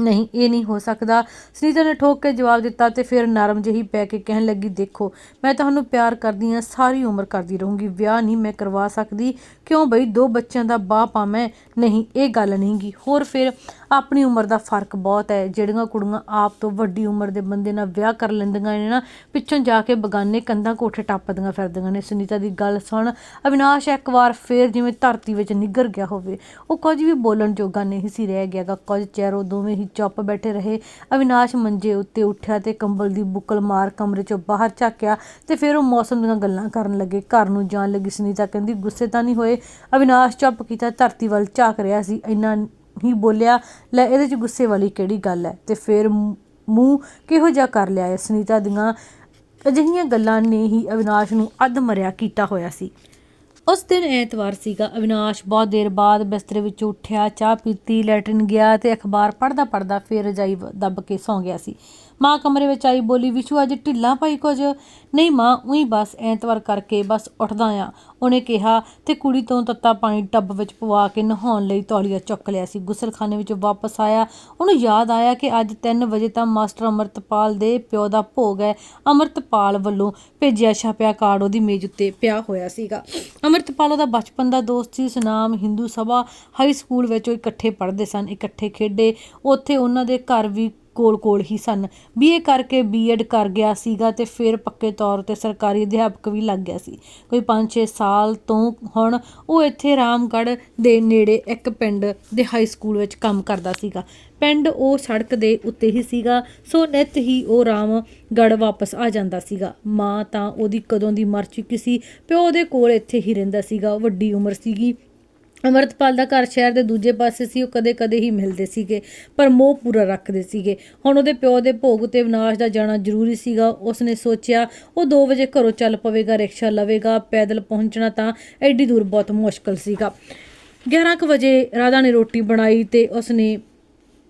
ਨਹੀਂ, ਇਹ ਨਹੀਂ ਹੋ ਸਕਦਾ। ਸੁਨੀਤਾ ਨੇ ਠੋਕ ਕੇ ਜਵਾਬ ਦਿੱਤਾ ਤੇ ਫਿਰ ਨਰਮ ਜਿਹੀ ਪੈ ਕੇ ਕਹਿਣ ਲੱਗੀ, ਦੇਖੋ, ਮੈਂ ਤੁਹਾਨੂੰ ਪਿਆਰ ਕਰਦੀ ਹਾਂ, ਸਾਰੀ ਉਮਰ ਕਰਦੀ ਰਹੂੰਗੀ, ਵਿਆਹ ਨਹੀਂ ਮੈਂ ਕਰਵਾ ਸਕਦੀ। ਕਿਉਂ ਬਈ? ਦੋ ਬੱਚਿਆਂ ਦਾ ਬਾਪ ਆ ਮੈਂ। ਨਹੀਂ, ਇਹ ਗੱਲ ਨਹੀਂਗੀ। ਹੋਰ ਫਿਰ ਆਪਣੀ ਉਮਰ ਦਾ ਫ਼ਰਕ ਬਹੁਤ ਹੈ। ਜਿਹੜੀਆਂ ਕੁੜੀਆਂ ਆਪ ਤੋਂ ਵੱਡੀ ਉਮਰ ਦੇ ਬੰਦੇ ਨਾਲ ਵਿਆਹ ਕਰ ਲੈਂਦੀਆਂ ਨੇ ਨਾ, ਪਿੱਛੋਂ ਜਾ ਕੇ ਬਗਾਨੇ ਕੰਧਾਂ ਕੋਠੇ ਟੱਪਦੀਆਂ ਫਿਰਦੀਆਂ ਨੇ। ਸੁਨੀਤਾ ਦੀ ਗੱਲ ਸੁਣ। ਅਵਿਨਾਸ਼ ਇੱਕ ਵਾਰ ਫੇਰ ਜਿਵੇਂ ਧਰਤੀ ਵਿੱਚ ਨਿੱਗਰ ਗਿਆ ਹੋਵੇ। ਉਹ ਕੁਝ ਵੀ ਬੋਲਣ ਜੋਗਾ ਨਹੀਂ ਸੀ, ਰਹਿ ਗਿਆਗਾ। ਕੁਝ ਚਿਹਰੋ ਦੋਵੇਂ ਹੀ ਚੁੱਪ ਬੈਠੇ ਰਹੇ। ਅਵਿਨਾਸ਼ ਮੰਜੇ ਉੱਤੇ ਉੱਠਿਆ ਤੇ ਕੰਬਲ ਦੀ ਬੁੱਕਲ ਮਾਰ ਕਮਰੇ ਚੋਂ ਬਾਹਰ ਝਾਕਿਆ ਤੇ ਫਿਰ ਉਹ ਮੌਸਮ ਦੀਆਂ ਗੱਲਾਂ ਕਰਨ ਲੱਗੇ। ਘਰ ਨੂੰ ਜਾਣ ਲੱਗੀ ਸੁਨੀਤਾ ਕਹਿੰਦੀ, ਗੁੱਸੇ ਤਾਂ ਨਹੀਂ ਹੋਏ? ਅਵਿਨਾਸ਼ ਚੁੱਪ ਕੀਤਾ, ਧਰਤੀ ਵੱਲ ਝਾਕ ਰਿਹਾ ਸੀ। ਇੰਨਾ ਹੀ ਬੋਲਿਆ, ਲੈ, ਇਹਦੇ ਚ ਗੁੱਸੇ ਵਾਲੀ ਕਿਹੜੀ ਗੱਲ ਹੈ? ਤੇ ਫਿਰ ਮੂੰਹ- ਮੂੰਹ ਕਿਹੋ ਜਿਹਾ ਕਰ ਲਿਆ ਹੈ ਸੁਨੀਤਾ ਦੀਆਂ? ਅਜਿਹੀਆਂ ਗੱਲਾਂ ਨੇ ਹੀ ਅਵਿਨਾਸ਼ ਨੂੰ ਅੱਧ ਮਰਿਆ, ਕੀਤਾ ਹੋਇਆ ਸੀ। ਉਸ ਦਿਨ ਐਤਵਾਰ ਸੀਗਾ, ਅਵਿਨਾਸ਼ ਬਹੁਤ ਦੇਰ ਬਾਅਦ ਬਿਸਤਰੇ ਵਿੱਚ ਉੱਠਿਆ, ਚਾਹ ਪੀਤੀ, ਲੈਟਰਨ ਗਿਆ ਤੇ ਅਖਬਾਰ ਪੜ੍ਹਦਾ ਪੜ੍ਹਦਾ ਫਿਰ ਰਜਾਈ ਦੱਬ ਕੇ ਸੌਂ ਗਿਆ ਸੀ। ਮਾਂ ਕਮਰੇ ਵਿੱਚ ਆਈ ਬੋਲੀ, ਵਿਸ਼ੂ, ਅੱਜ ਢਿੱਲਾ ਪਾਈ ਕੁਝ? ਨਹੀਂ ਮਾਂ, ਉਹੀ ਬਸ ਐਤਵਾਰ ਕਰਕੇ ਬਸ ਉੱਠਦਾ ਆ। ਉਹਨੇ ਕਿਹਾ ਤੇ ਕੁੜੀ ਤੋਂ ਤੱਤਾ ਪਾਣੀ ਟੱਬ ਵਿੱਚ ਪਵਾ ਕੇ ਨਹਾਉਣ ਲਈ ਤੌਲੀਆ ਚੁੱਕ ਲਿਆ ਸੀ। ਗੁਸਲਖਾਨੇ ਵਿੱਚ ਵਾਪਸ ਆਇਆ। ਉਹਨੂੰ ਯਾਦ ਆਇਆ ਕਿ ਅੱਜ 3 ਵਜੇ ਤਾਂ ਮਾਸਟਰ ਅਮਰਤਪਾਲ ਦੇ ਪਿਓ ਦਾ ਭੋਗ ਹੈ। ਅਮਰਤਪਾਲ ਵੱਲੋਂ ਭੇਜਿਆ ਛਾਪਿਆ ਕਾਰਡ ਉਹਦੀ ਮੇਜ਼ ਉੱਤੇ ਪਿਆ ਹੋਇਆ ਸੀਗਾ। ਅਮਰਤਪਾਲ ਉਹਦਾ ਬਚਪਨ ਦਾ ਦੋਸਤ ਸੀ। ਸੁਨਾਮ ਹਿੰਦੂ ਸਭਾ ਹਾਈ ਸਕੂਲ ਵਿੱਚ ਉਹ ਇਕੱਠੇ ਪੜ੍ਹਦੇ ਸਨ, ਇਕੱਠੇ ਖੇਡੇ। ਉੱਥੇ ਉਹਨਾਂ ਦੇ ਘਰ ਵੀ ਕੋਲ-ਕੋਲ ਹੀ ਸਨ। ਬੀਏ ਕਰਕੇ ਬੀਐਡ ਕਰ ਗਿਆ ਸੀਗਾ ਤੇ ਫਿਰ ਪੱਕੇ ਤੌਰ ਤੇ ਸਰਕਾਰੀ ਅਧਿਆਪਕ ਵੀ ਲੱਗ ਗਿਆ ਸੀ। ਕੋਈ 5-6 ਸਾਲ ਤੋਂ ਹੁਣ ਉਹ ਇੱਥੇ ਰਾਮਗੜ੍ਹ ਦੇ ਨੇੜੇ ਇੱਕ ਪਿੰਡ ਦੇ ਹਾਈ ਸਕੂਲ ਵਿੱਚ ਕੰਮ ਕਰਦਾ ਸੀਗਾ। ਪਿੰਡ ਉਹ ਸੜਕ ਦੇ ਉੱਤੇ ਹੀ ਸੀਗਾ, ਸੋ ਨਿੱਤ ਹੀ ਉਹ ਰਾਮਗੜ੍ਹ ਵਾਪਸ ਆ ਜਾਂਦਾ ਸੀਗਾ। ਮਾਂ ਤਾਂ ਉਹਦੀ ਕਦੋਂ ਦੀ ਮਰ ਚੁੱਕੀ ਸੀ, ਪਿਓ ਦੇ ਕੋਲ ਇੱਥੇ ਹੀ ਰਹਿੰਦਾ ਸੀਗਾ, ਵੱਡੀ ਉਮਰ ਸੀਗੀ। ਅਮਰਤਪਾਲ ਦਾ ਘਰ ਸ਼ਹਿਰ ਦੇ ਦੂਜੇ ਪਾਸੇ ਸੀ, ਉਹ ਕਦੇ-ਕਦੇ ਹੀ ਮਿਲਦੇ ਸੀਗੇ, ਪਰ ਮੋਹ ਪੂਰਾ ਰੱਖਦੇ ਸੀਗੇ। ਹੁਣ ਉਹਦੇ ਪਿਓ ਦੇ ਭੋਗ ਤੇ ਵਿਨਾਸ਼ ਦਾ ਜਾਣਾ ਜ਼ਰੂਰੀ ਸੀਗਾ। ਉਸਨੇ ਸੋਚਿਆ, ਉਹ 2 ਵਜੇ ਘਰੋਂ ਚੱਲ ਪਵੇਗਾ, ਰਿਕਸ਼ਾ ਲਵੇਗਾ, ਪੈਦਲ ਪਹੁੰਚਣਾ ਤਾਂ ਐਡੀ ਦੂਰ ਬਹੁਤ ਮੁਸ਼ਕਲ ਸੀਗਾ। 11 ਕੁ ਵਜੇ ਰਾਧਾ ਨੇ ਰੋਟੀ ਬਣਾਈ ਤੇ ਉਸਨੇ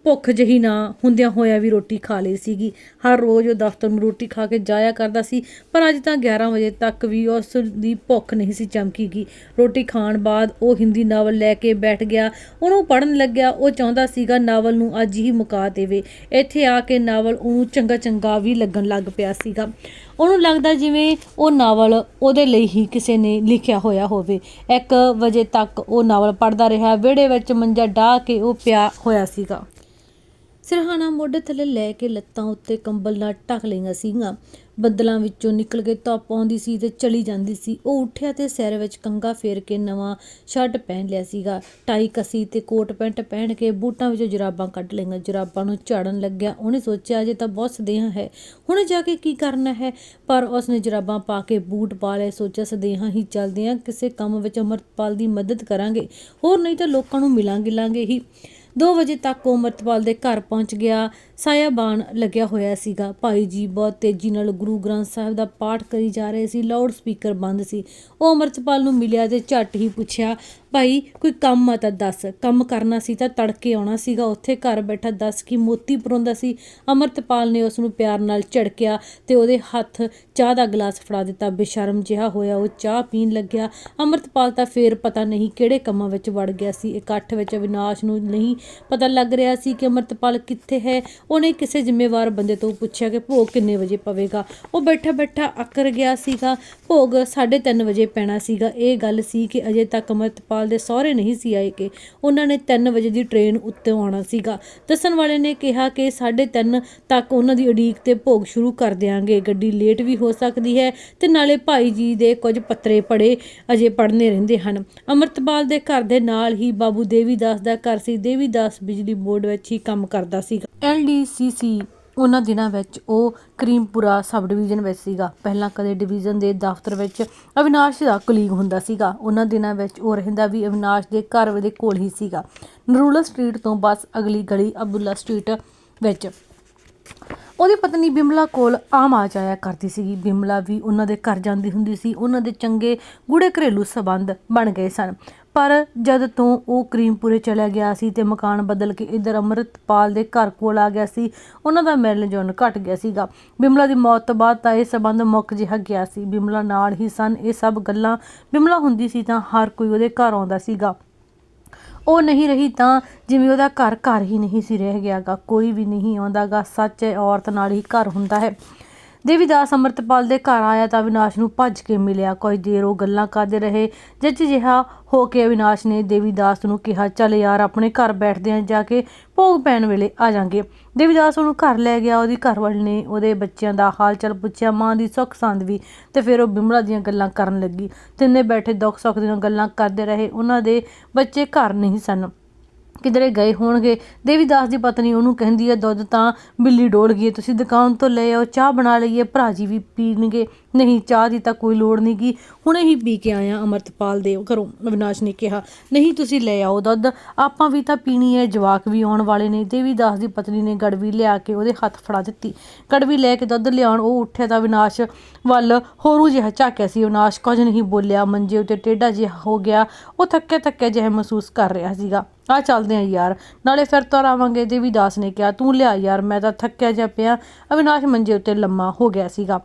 ਭੁੱਖ ਜਹੀ ਨਾ ਹੁੰਦਿਆਂ ਹੋਇਆਂ ਵੀ ਰੋਟੀ ਖਾ ਲਈ ਸੀਗੀ। ਹਰ ਰੋਜ਼ ਉਹ ਦਫ਼ਤਰ ਨੂੰ ਰੋਟੀ ਖਾ ਕੇ ਜਾਇਆ ਕਰਦਾ ਸੀ, ਪਰ ਅੱਜ ਤਾਂ 11 ਵਜੇ ਤੱਕ ਵੀ ਉਸ ਦੀ ਭੁੱਖ ਨਹੀਂ ਸੀ ਚਮਕੀਗੀ। ਰੋਟੀ ਖਾਣ ਬਾਅਦ ਉਹ ਹਿੰਦੀ ਨਾਵਲ ਲੈ ਕੇ ਬੈਠ ਗਿਆ। ਉਹਨੂੰ ਪੜਨ ਲੱਗਿਆ, ਉਹ ਚਾਹੁੰਦਾ ਸੀਗਾ ਨਾਵਲ ਨੂੰ ਅੱਜ ਹੀ ਮੁਕਾ ਦੇਵੇ। ਇੱਥੇ ਆ ਕੇ ਨਾਵਲ ਉਹਨੂੰ ਚੰਗਾ ਚੰਗਾ ਵੀ ਲੱਗਣ ਲੱਗ ਪਿਆ ਸੀਗਾ। ਉਹਨੂੰ ਲੱਗਦਾ ਜਿਵੇਂ ਉਹ ਨਾਵਲ ਉਹਦੇ ਲਈ ਹੀ ਕਿਸੇ ਨੇ ਲਿਖਿਆ ਹੋਇਆ ਹੋਵੇ। 1 ਵਜੇ ਤੱਕ ਉਹ ਨਾਵਲ ਪੜਦਾ ਰਿਹਾ। ਵਿਹੜੇ ਵਿੱਚ ਮੰਜਾ ਢਾ ਕੇ ਉਹ ਪਿਆ ਹੋਇਆ ਸੀਗਾ। ਸਿਰਹਾਣਾ ਮੋਢੇ ਥੱਲੇ ਲੈ ਕੇ ਲੱਤਾਂ ਉੱਤੇ ਕੰਬਲ ਨਾਲ ਢੱਕ ਲਈਆਂ ਸੀਗੀਆਂ। ਬੱਦਲਾਂ ਵਿੱਚੋਂ ਨਿਕਲ ਕੇ ਧੁੱਪ ਆਉਂਦੀ ਸੀ ਤੇ ਚਲੀ ਜਾਂਦੀ ਸੀ। ਉਹ ਉੱਠਿਆ ਤੇ ਸਿਰ ਵਿੱਚ ਕੰਗਾ ਫੇਰ ਕੇ ਨਵਾਂ ਸ਼ਰਟ ਪਹਿਨ ਲਿਆ ਸੀਗਾ। ਟਾਈ ਕਸੀ ਤੇ ਕੋਟ ਪੈਂਟ ਪਹਿਨ ਕੇ ਬੂਟਾਂ ਵਿੱਚੋਂ ਜਰਾਬਾਂ ਕੱਢ ਲਈਆਂ। ਜਰਾਬਾਂ ਨੂੰ ਝਾੜਨ ਲੱਗਿਆ। ਉਹਨੇ ਸੋਚਿਆ, ਅਜੇ ਤਾਂ ਬਹੁਤ ਸਦੇਹਾ ਹੈ। ਹੁਣ ਜਾ ਕੇ ਕੀ ਕਰਨਾ ਹੈ? ਪਰ ਉਸਨੇ ਜਰਾਬਾਂ ਪਾ ਕੇ ਬੂਟ ਪਾ ਲਏ। ਸੋਚਿਆ, ਸਦੇਹਾ ਹੀ ਚੱਲਦੇ ਆ। ਕਿਸੇ ਕੰਮ ਵਿੱਚ ਅਮਰਪਾਲ ਦੀ ਮਦਦ ਕਰਾਂਗੇ। ਹੋਰ ਨਹੀਂ ਤਾਂ ਲੋਕਾਂ ਨੂੰ ਮਿਲਾਂਗੇ ਲਾਂਗੇ ਹੀ। 2 ਵਜੇ ਤੱਕ ਉਹ ਅਮਰਤਪਾਲ ਦੇ ਘਰ ਪਹੁੰਚ ਗਿਆ। ਸਾਇਆਬਾਨ ਲੱਗਿਆ ਹੋਇਆ ਸੀਗਾ। ਭਾਈ ਜੀ ਬਹੁਤ ਤੇਜ਼ੀ ਨਾਲ ਗੁਰੂ ਗ੍ਰੰਥ ਸਾਹਿਬ ਦਾ ਪਾਠ ਕਰੀ ਜਾ ਰਹੇ ਸੀ। ਲਾਊਡ ਸਪੀਕਰ ਬੰਦ ਸੀ। ਉਹ ਅਮਰਤਪਾਲ ਨੂੰ ਮਿਲਿਆ ਤੇ ਝੱਟ ਹੀ ਪੁੱਛਿਆ ਭਾਈ, ਕੋਈ ਕੰਮ ਆ ਤਾਂ ਦੱਸ। ਕੰਮ ਕਰਨਾ ਸੀ ਤਾਂ ਤੜਕੇ ਆਉਣਾ ਸੀਗਾ। ਉੱਥੇ ਘਰ ਬੈਠਾ ਦੱਸ ਕਿ ਮੋਤੀ ਪਰੋਂਦਾ ਸੀ। ਅਮਰਤਪਾਲ ਨੇ ਉਸ ਨੂੰ ਪਿਆਰ ਨਾਲ ਝੜਕਿਆ ਤੇ ਉਹਦੇ ਹੱਥ ਚਾਹ ਦਾ ਗਲਾਸ ਫੜਾ ਦਿੱਤਾ। ਬੇਸ਼ਰਮ ਜਿਹਾ ਹੋਇਆ ਉਹ ਚਾਹ ਪੀਣ ਲੱਗਿਆ। ਅਮਰਤਪਾਲ ਤਾਂ ਫੇਰ ਪਤਾ ਨਹੀਂ ਕਿਹੜੇ ਕੰਮਾਂ ਵਿੱਚ ਵੜ ਗਿਆ ਸੀ। ਇਕੱਠ ਵਿੱਚ ਅਵਿਨਾਸ਼ ਨੂੰ ਨਹੀਂ ਪਤਾ ਲੱਗ ਰਿਹਾ ਸੀ ਕਿ ਅਮਰਤਪਾਲ ਕਿੱਥੇ ਹੈ। ਉਹਨੇ ਕਿਸੇ ਜ਼ਿੰਮੇਵਾਰ ਬੰਦੇ ਤੋਂ ਪੁੱਛਿਆ ਕਿ ਭੋਗ ਕਿੰਨੇ ਵਜੇ ਪਵੇਗਾ। ਉਹ ਬੈਠਾ ਬੈਠਾ ਅੱਕਰ ਗਿਆ ਸੀਗਾ। ਭੋਗ 3:30 ਵਜੇ ਪੈਣਾ ਸੀਗਾ। ਇਹ ਗੱਲ ਸੀ ਕਿ ਅਜੇ ਤੱਕ ਅਮਰਤਪਾਲ ਦੇ ਸਹੁਰੇ ਨਹੀਂ ਸੀ ਆਏ ਕਿ ਉਹਨਾਂ ਨੇ 3 ਵਜੇ ਦੀ ਟ੍ਰੇਨ ਉੱਤੇ ਆਉਣਾ ਸੀਗਾ। ਦੱਸਣ ਵਾਲੇ ਨੇ ਕਿਹਾ ਕਿ 3:30 ਤੱਕ ਉਹਨਾਂ ਦੀ ਉਡੀਕ ਤੇ ਭੋਗ ਸ਼ੁਰੂ ਕਰ ਦੇਾਂਗੇ ਗੱਡੀ ਲੇਟ ਵੀ ਹੋ ਸਕਦੀ ਹੈ ਤੇ ਨਾਲੇ ਭਾਈ ਜੀ ਦੇ ਕੁਝ ਪੱਤਰੇ ਪੜੇ ਅਜੇ ਪੜਨੇ ਰਹਿੰਦੇ ਹਨ। ਅਮਰਤਪਾਲ ਦੇ ਘਰ ਦੇ ਨਾਲ ਹੀ ਬਾਬੂ ਦੇਵੀਦਾਸ ਦਾ ਘਰ ਸੀ। ਦੇਵੀਦਾਸ ਬਿਜਲੀ ਬੋਰਡ ਵਿੱਚ ਹੀ ਕੰਮ ਕਰਦਾ ਸੀਗਾ। ਐਲਡੀਸੀਸੀ ਉਹਨਾਂ ਦਿਨਾਂ ਵਿੱਚ ਉਹ ਕਰੀਮਪੁਰਾ ਸਬ ਡਿਵੀਜ਼ਨ ਵਿੱਚ ਸੀਗਾ। ਪਹਿਲਾਂ ਕਦੇ ਡਿਵੀਜ਼ਨ ਦੇ ਦਫ਼ਤਰ ਵਿੱਚ ਅਵਿਨਾਸ਼ ਦਾ ਕੁਲੀਗ ਹੁੰਦਾ ਸੀਗਾ। ਉਹਨਾਂ ਦਿਨਾਂ ਵਿੱਚ ਉਹ ਰਹਿੰਦਾ ਵੀ ਅਵਿਨਾਸ਼ ਦੇ ਘਰ ਦੇ ਕੋਲ ਹੀ ਸੀਗਾ। ਨਰੂਲਾ ਸਟਰੀਟ ਤੋਂ ਬਸ ਅਗਲੀ ਗਲੀ ਅਬਦੁੱਲਾ ਸਟਰੀਟ ਵਿੱਚ। ਉਹਦੀ ਪਤਨੀ ਬਿਮਲਾ ਕੋਲ ਆਮ ਆ ਜਾਇਆ ਕਰਦੀ ਸੀਗੀ। ਬਿਮਲਾ ਵੀ ਉਹਨਾਂ ਦੇ ਘਰ ਜਾਂਦੀ ਹੁੰਦੀ ਸੀ। ਉਹਨਾਂ ਦੇ ਚੰਗੇ ਗੂੜੇ ਘਰੇਲੂ ਸਬੰਧ ਬਣ ਗਏ ਸਨ। ਪਰ ਜਦ ਤੋਂ ਉਹ ਕਰੀਮਪੁਰੇ ਚਲਾ ਗਿਆ ਸੀ ਤੇ ਮਕਾਨ ਬਦਲ ਕੇ ਇਧਰ ਅਮਰਤਪਾਲ ਦੇ ਘਰ ਕੋਲ ਆ ਗਿਆ ਸੀ, ਉਹਨਾਂ ਦਾ ਮਿਲਣ ਜੁਲਣ ਘਟ ਗਿਆ ਸੀਗਾ। ਬਿਮਲਾ ਦੀ ਮੌਤ ਤੋਂ ਬਾਅਦ ਤਾਂ ਇਹ ਸਬੰਧ ਮੁੱਕ ਜਿਹਾ ਗਿਆ ਸੀ। ਬਿਮਲਾ ਨਾਲ ਹੀ ਸਨ, ਇਹ ਸਭ ਗੱਲਾਂ ਬਿਮਲਾ ਹੁੰਦੀ ਸੀ ਤਾਂ ਹਰ ਕੋਈ ਉਹਦੇ ਘਰ ਆਉਂਦਾ ਸੀਗਾ। ਉਹ ਨਹੀਂ ਰਹੀ ਤਾਂ ਜਿਵੇਂ ਉਹਦਾ ਘਰ ਘਰ ਹੀ ਨਹੀਂ ਸੀ ਰਹਿ ਗਿਆਗਾ, ਕੋਈ ਵੀ ਨਹੀਂ ਆਉਂਦਾਗਾ, ਸੱਚ ਹੈ ਔਰਤ ਨਾਲ ਹੀ ਘਰ ਹੁੰਦਾ ਹੈ। ਦੇਵੀਦਾਸ ਅੰਮ੍ਰਿਤਪਾਲ ਦੇ ਘਰ ਆਇਆ ਤਾਂ ਅਵਿਨਾਸ਼ ਨੂੰ ਭੱਜ ਕੇ ਮਿਲਿਆ। ਕੁਝ ਦੇਰ ਉਹ ਗੱਲਾਂ ਕਰਦੇ ਰਹੇ। ਜੱਜ ਜਿਹਾ ਹੋ ਕੇ ਅਵਿਨਾਸ਼ ਨੇ ਦੇਵੀਦਾਸ ਨੂੰ ਕਿਹਾ, ਚੱਲ ਯਾਰ, ਆਪਣੇ ਘਰ ਬੈਠਦੇ ਆਂ ਜਾ ਕੇ ਭੋਗ ਪੈਣ ਵੇਲੇ ਆ ਜਾਾਂਗੇ। ਦੇਵੀਦਾਸ ਉਹਨੂੰ ਘਰ ਲੈ ਗਿਆ। ਉਹਦੀ ਘਰਵਾਲੀ ਨੇ ਉਹਦੇ ਬੱਚਿਆਂ ਦਾ ਹਾਲ ਚਾਲ ਪੁੱਛਿਆ। ਮਾਂ ਦੀ ਸੁੱਖ ਸੰਦ ਵੀ। ਤੇ ਫਿਰ ਉਹ ਬਿਮਲਾ ਦੀਆਂ ਗੱਲਾਂ ਕਰਨ ਲੱਗੀ। ਤਿੰਨੇ ਬੈਠੇ ਦੁੱਖ ਸੁੱਖ ਦੀਆਂ ਗੱਲਾਂ ਕਰਦੇ ਰਹੇ। ਉਹਨਾਂ ਦੇ ਬੱਚੇ ਘਰ ਨਹੀਂ ਸਨ। ਕਿਧਰੇ ਗਏ ਹੋਣਗੇ। ਦੇਵੀਦਾਸ ਦੀ ਪਤਨੀ ਉਹਨੂੰ ਕਹਿੰਦੀ ਹੈ ਦੁੱਧ ਤਾਂ ਬਿੱਲੀ ਡੋਲ ਗਈ ਹੈ, ਤੁਸੀਂ ਦੁਕਾਨ ਤੋਂ ਲੈ ਆਓ ਚਾਹ ਬਣਾ ਲਈਏ ਭਰਾ ਜੀ ਵੀ ਪੀਣਗੇ। ਨਹੀਂ, ਚਾਹ ਦੀ ਤਾਂ ਕੋਈ ਲੋੜ ਨਹੀਂ ਗੀ। ਹੁਣੇ ਹੀ ਪੀ ਕੇ ਆਇਆ ਅਮਰਤਪਾਲ ਦੇ ਘਰੋਂ, ਅਵਿਨਾਸ਼ ਨੇ ਕਿਹਾ, ਨਹੀਂ, ਤੁਸੀਂ ਲੈ ਆਓ ਦੁੱਧ। ਆਪਾਂ ਵੀ ਤਾਂ ਪੀਣੀ ਹੈ ਜਵਾਕ ਵੀ ਆਉਣ ਵਾਲੇ ਨੇ। ਦੇਵੀਦਾਸ ਦੀ ਪਤਨੀ ਨੇ ਗੜਵੀ ਲਿਆ ਕੇ ਉਹਦੇ ਹੱਥ ਫੜਾ ਦਿੱਤੀ। ਗੜਵੀ ਲੈ ਕੇ ਦੁੱਧ ਲਿਆਉਣ, ਉਹ ਉੱਠਿਆ ਤਾਂ ਅਵਿਨਾਸ਼ ਵੱਲ ਹੋਰੂ ਜਿਹਾ ਝਾਕਿਆ ਸੀ। ਅਵਿਨਾਸ਼ ਕੁਝ ਨਹੀਂ ਬੋਲਿਆ, ਮੰਜੇ ਉੱਤੇ ਟੇਢਾ ਜਿਹਾ ਹੋ ਗਿਆ। ਉਹ ਥੱਕਿਆ ਥੱਕਿਆ ਜਿਹਾ ਮਹਿਸੂਸ ਕਰ ਰਿਹਾ ਸੀਗਾ। ਆ ਚੱਲਦੇ ਆ ਯਾਰ, ਨਾਲੇ ਫਿਰ ਤੋਂ ਆਵਾਂਗੇ ਦੇਵੀਦਾਸ ਨੇ ਕਿਹਾ। ਤੂੰ ਲਿਆ ਯਾਰ, ਮੈਂ ਤਾਂ ਥੱਕਿਆ ਜਿਹਾ ਪਿਆ। ਅਵਿਨਾਸ਼ ਮੰਜੇ ਉੱਤੇ ਲੰਮਾ ਹੋ ਗਿਆ ਸੀਗਾ।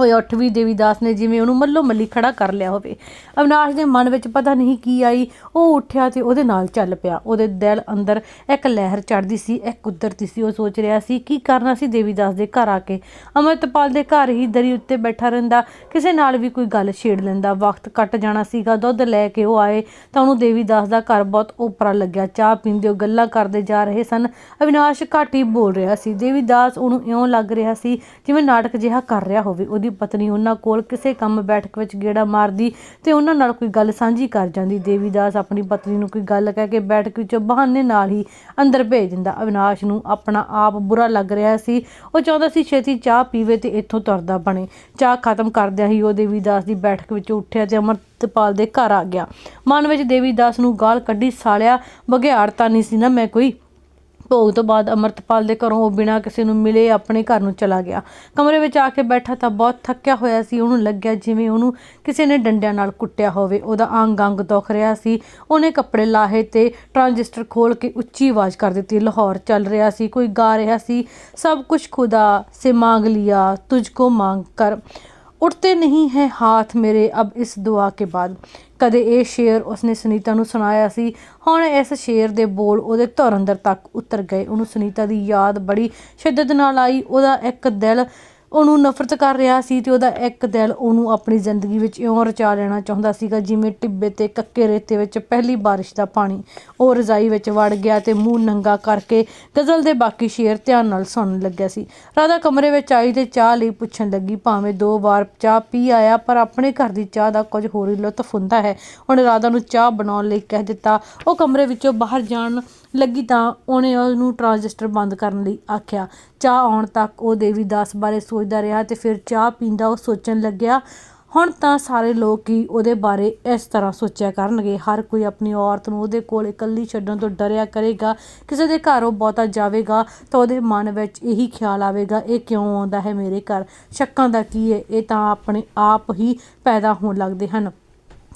ਓਏ ਉੱਠ ਵੀ ਦੇਵੀਦਾਸ ਨੇ ਜਿਵੇਂ ਉਹਨੂੰ ਮੱਲੋ ਮੱਲੀ ਖੜਾ ਕਰ ਲਿਆ ਹੋਵੇ। ਅਵਿਨਾਸ਼ ਦੇ ਮਨ ਵਿੱਚ ਪਤਾ ਨਹੀਂ ਕੀ ਆਈ। ਉਹ ਉੱਠਿਆ ਤੇ ਉਹਦੇ ਨਾਲ ਚੱਲ ਪਿਆ। ਉਹਦੇ ਦਿਲ ਅੰਦਰ ਇੱਕ ਲਹਿਰ ਚੜਦੀ ਸੀ, ਇੱਕ ਕੁਦਰਤੀ ਸੀ। ਉਹ ਸੋਚ ਰਿਹਾ ਸੀ, ਕੀ ਕਰਨਾ ਸੀ ਦੇਵੀਦਾਸ ਦੇ ਘਰ ਆ ਕੇ? ਅਮਰਤਪਾਲ ਦੇ ਘਰ ਹੀ ਦਰੀ ਉੱਤੇ ਬੈਠਾ ਰਹਿੰਦਾ। ਕਿਸੇ ਨਾਲ ਵੀ ਕੋਈ ਗੱਲ ਛੇੜ ਲੈਂਦਾ। ਵਕਤ ਕੱਟ ਜਾਣਾ ਸੀਗਾ। ਦੁੱਧ ਲੈ ਕੇ ਉਹ ਆਏ ਤਾਂ ਉਹਨੂੰ ਦੇਵੀਦਾਸ ਦਾ ਘਰ ਬਹੁਤ ਓਪਰਾ ਲੱਗਿਆ। ਚਾਹ ਪੀਂਦੇ ਉਹ ਗੱਲਾਂ ਕਰਦੇ ਜਾ ਰਹੇ ਸਨ। ਅਵਿਨਾਸ਼ ਘੱਟ ਹੀ ਬੋਲ ਰਿਹਾ ਸੀ। ਦੇਵੀਦਾਸ ਉਹਨੂੰ ਇਉਂ ਲੱਗ ਰਿਹਾ ਸੀ ਜਿਵੇਂ ਨਾਟਕ ਜਿਹਾ ਕਰ ਰਿਹਾ ਹੋਵੇ। ਉਹਦੀ ਪਤਨੀ ਉਹਨਾਂ ਕੋਲ ਕਿਸੇ ਕੰਮ ਬੈਠਕ ਵਿੱਚ ਗੇੜਾ ਮਾਰਦੀ ਤੇ ਉਹਨਾਂ ਨਾਲ ਕੋਈ ਗੱਲ ਸਾਂਝੀ ਕਰ ਜਾਂਦੀ। ਦੇਵੀਦਾਸ ਆਪਣੀ ਪਤਨੀ ਨੂੰ ਕੋਈ ਗੱਲ ਕਹਿ ਕੇ ਬੈਠਕ ਵਿੱਚੋਂ ਬਹਾਨੇ ਨਾਲ ਹੀ ਅੰਦਰ ਭੇਜ ਦਿੰਦਾ। ਅਵਿਨਾਸ਼ ਨੂੰ ਆਪਣਾ ਆਪ ਬੁਰਾ ਲੱਗ ਰਿਹਾ ਸੀ। ਉਹ ਚਾਹੁੰਦਾ ਸੀ ਛੇਤੀ ਚਾਹ ਪੀਵੇ ਤੇ ਇੱਥੋਂ ਤੁਰਦਾ ਬਣੇ। ਚਾਹ ਖਤਮ ਕਰਦਿਆਂ ਹੀ ਉਹ ਦੇਵੀਦਾਸ ਦੀ ਬੈਠਕ ਵਿੱਚੋਂ ਉੱਠਿਆ ਤੇ ਅਮਰਤਪਾਲ ਦੇ ਘਰ ਆ ਗਿਆ। ਮਨ ਵਿੱਚ ਦੇਵੀਦਾਸ ਨੂੰ ਗਾਲ ਕੱਢੀ, ਸਾਲਿਆ ਬਘਿਆੜ ਤਾਂ ਨਹੀਂ ਸੀ ਨਾ ਮੈਂ ਕੋਈ ਭੋਗ ਤੋਂ ਬਾਅਦ ਅਮਰਤਪਾਲ ਦੇ ਘਰੋਂ ਉਹ ਬਿਨਾਂ ਕਿਸੇ ਨੂੰ ਮਿਲੇ ਆਪਣੇ ਘਰ ਨੂੰ ਚਲਾ ਗਿਆ। ਕਮਰੇ ਵਿੱਚ ਆ ਕੇ ਬੈਠਾ ਤਾਂ ਬਹੁਤ ਥੱਕਿਆ ਹੋਇਆ ਸੀ। ਉਹਨੂੰ ਲੱਗਿਆ ਜਿਵੇਂ ਉਹਨੂੰ ਕਿਸੇ ਨੇ ਡੰਡਿਆਂ ਨਾਲ ਕੁੱਟਿਆ ਹੋਵੇ। ਉਹਦਾ ਅੰਗ ਅੰਗ ਦੁਖ ਰਿਹਾ ਸੀ। ਉਹਨੇ ਕੱਪੜੇ ਲਾਹੇ ਤੇ ਟਰਾਂਜਿਸਟਰ ਖੋਲ ਕੇ ਉੱਚੀ ਆਵਾਜ਼ ਕਰ ਦਿੱਤੀ। ਲਾਹੌਰ ਚੱਲ ਰਿਹਾ ਸੀ, ਕੋਈ ਗਾ ਰਿਹਾ ਸੀ। ਸਭ ਕੁਝ ਖੁਦਾ ਸੇ ਮੰਗ ਲਿਆ ਤੁਝ ਕੋ ਮੰਗ ਕਰ। ਉੱਠਤੇ ਨਹੀਂ ਹੈ हाथ ਮੇਰੇ अब ਇਸ ਦੁਆ ਕੇ ਬਾਅਦ। ਕਦੇ ਇਹ ਸ਼ੇਰ ਉਸਨੇ ਸੁਨੀਤਾ ਨੂੰ ਸੁਣਾਇਆ ਸੀ। ਹੁਣ ਇਸ ਸ਼ੇਰ ਦੇ ਬੋਲ ਉਹਦੇ ਧੁਰ ਅੰਦਰ ਤੱਕ ਉਤਰ ਗਏ। ਉਹਨੂੰ ਸੁਨੀਤਾ ਦੀ ਯਾਦ ਬੜੀ ਸ਼ਿੱਦਤ ਨਾਲ ਆਈ। ਉਹਦਾ ਇੱਕ ਦਿਲ ਉਹਨੂੰ ਨਫ਼ਰਤ ਕਰ ਰਿਹਾ ਸੀ ਤੇ ਉਹਦਾ ਇੱਕ ਦਿਲ ਉਹਨੂੰ ਆਪਣੀ ਜ਼ਿੰਦਗੀ ਵਿੱਚ ਇਉਂ ਰਚਾ ਲੈਣਾ ਚਾਹੁੰਦਾ ਸੀਗਾ, ਜਿਵੇਂ ਟਿੱਬੇ ਤੇ ਕੱਕੇ ਰੇਤੇ ਵਿੱਚ ਪਹਿਲੀ ਬਾਰਿਸ਼ ਦਾ ਪਾਣੀ। ਉਹ ਰਜ਼ਾਈ ਵਿੱਚ ਵੜ ਗਿਆ ਤੇ ਮੂੰਹ ਨੰਗਾ ਕਰਕੇ ਗਜ਼ਲ ਦੇ ਬਾਕੀ ਸ਼ੇਰ ਧਿਆਨ ਨਾਲ ਸੁਣਨ ਲੱਗਿਆ ਸੀ। ਰਾਧਾ ਕਮਰੇ ਵਿੱਚ ਆਈ ਤੇ ਚਾਹ ਲਈ ਪੁੱਛਣ ਲੱਗੀ, ਭਾਵੇਂ ਦੋ ਵਾਰ ਚਾਹ ਪੀ ਆਇਆ, ਪਰ ਆਪਣੇ ਘਰ ਦੀ ਚਾਹ ਦਾ ਕੁਝ ਹੋਰ ਹੀ ਲੁਤਫ ਹੁੰਦਾ ਹੈ। ਉਹਨੇ ਰਾਧਾ ਨੂੰ ਚਾਹ ਬਣਾਉਣ ਲਈ ਕਹਿ ਦਿੱਤਾ। ਉਹ ਕਮਰੇ ਵਿੱਚੋਂ ਬਾਹਰ ਜਾਣ ਲੱਗੀ ਤਾਂ ਉਹਨੇ ਉਹਨੂੰ ਟ੍ਰਾਂਜਿਸਟਰ ਬੰਦ ਕਰਨ ਲਈ ਆਖਿਆ। ਚਾਹ ਆਉਣ ਤੱਕ ਉਹ ਦੇਵੀ ਦਾਸ ਬਾਰੇ ਸੋਚਦਾ ਰਿਹਾ ਤੇ ਫਿਰ ਚਾਹ ਪੀਂਦਾ ਉਹ ਸੋਚਣ ਲੱਗਿਆ, ਹੁਣ ਤਾਂ ਸਾਰੇ ਲੋਕ ਹੀ ਉਹਦੇ ਬਾਰੇ ਇਸ ਤਰ੍ਹਾਂ ਸੋਚਿਆ ਕਰਨਗੇ। ਹਰ ਕੋਈ ਆਪਣੀ ਔਰਤ ਨੂੰ ਉਹਦੇ ਕੋਲ ਇਕੱਲੀ ਛੱਡਣ ਤੋਂ ਡਰਿਆ ਕਰੇਗਾ। ਕਿਸੇ ਦੇ ਘਰ ਉਹ ਬਹੁਤਾ ਜਾਵੇਗਾ ਤਾਂ ਉਹਦੇ ਮਨ ਵਿੱਚ ਇਹੀ ਖਿਆਲ ਆਵੇਗਾ, ਇਹ ਕਿਉਂ ਆਉਂਦਾ ਹੈ ਮੇਰੇ ਘਰ? ਸ਼ੱਕਾਂ ਦਾ ਕੀ ਹੈ? ਇਹ ਤਾਂ ਆਪਣੇ ਆਪ ਹੀ ਪੈਦਾ ਹੋਣ ਲੱਗਦੇ ਹਨ।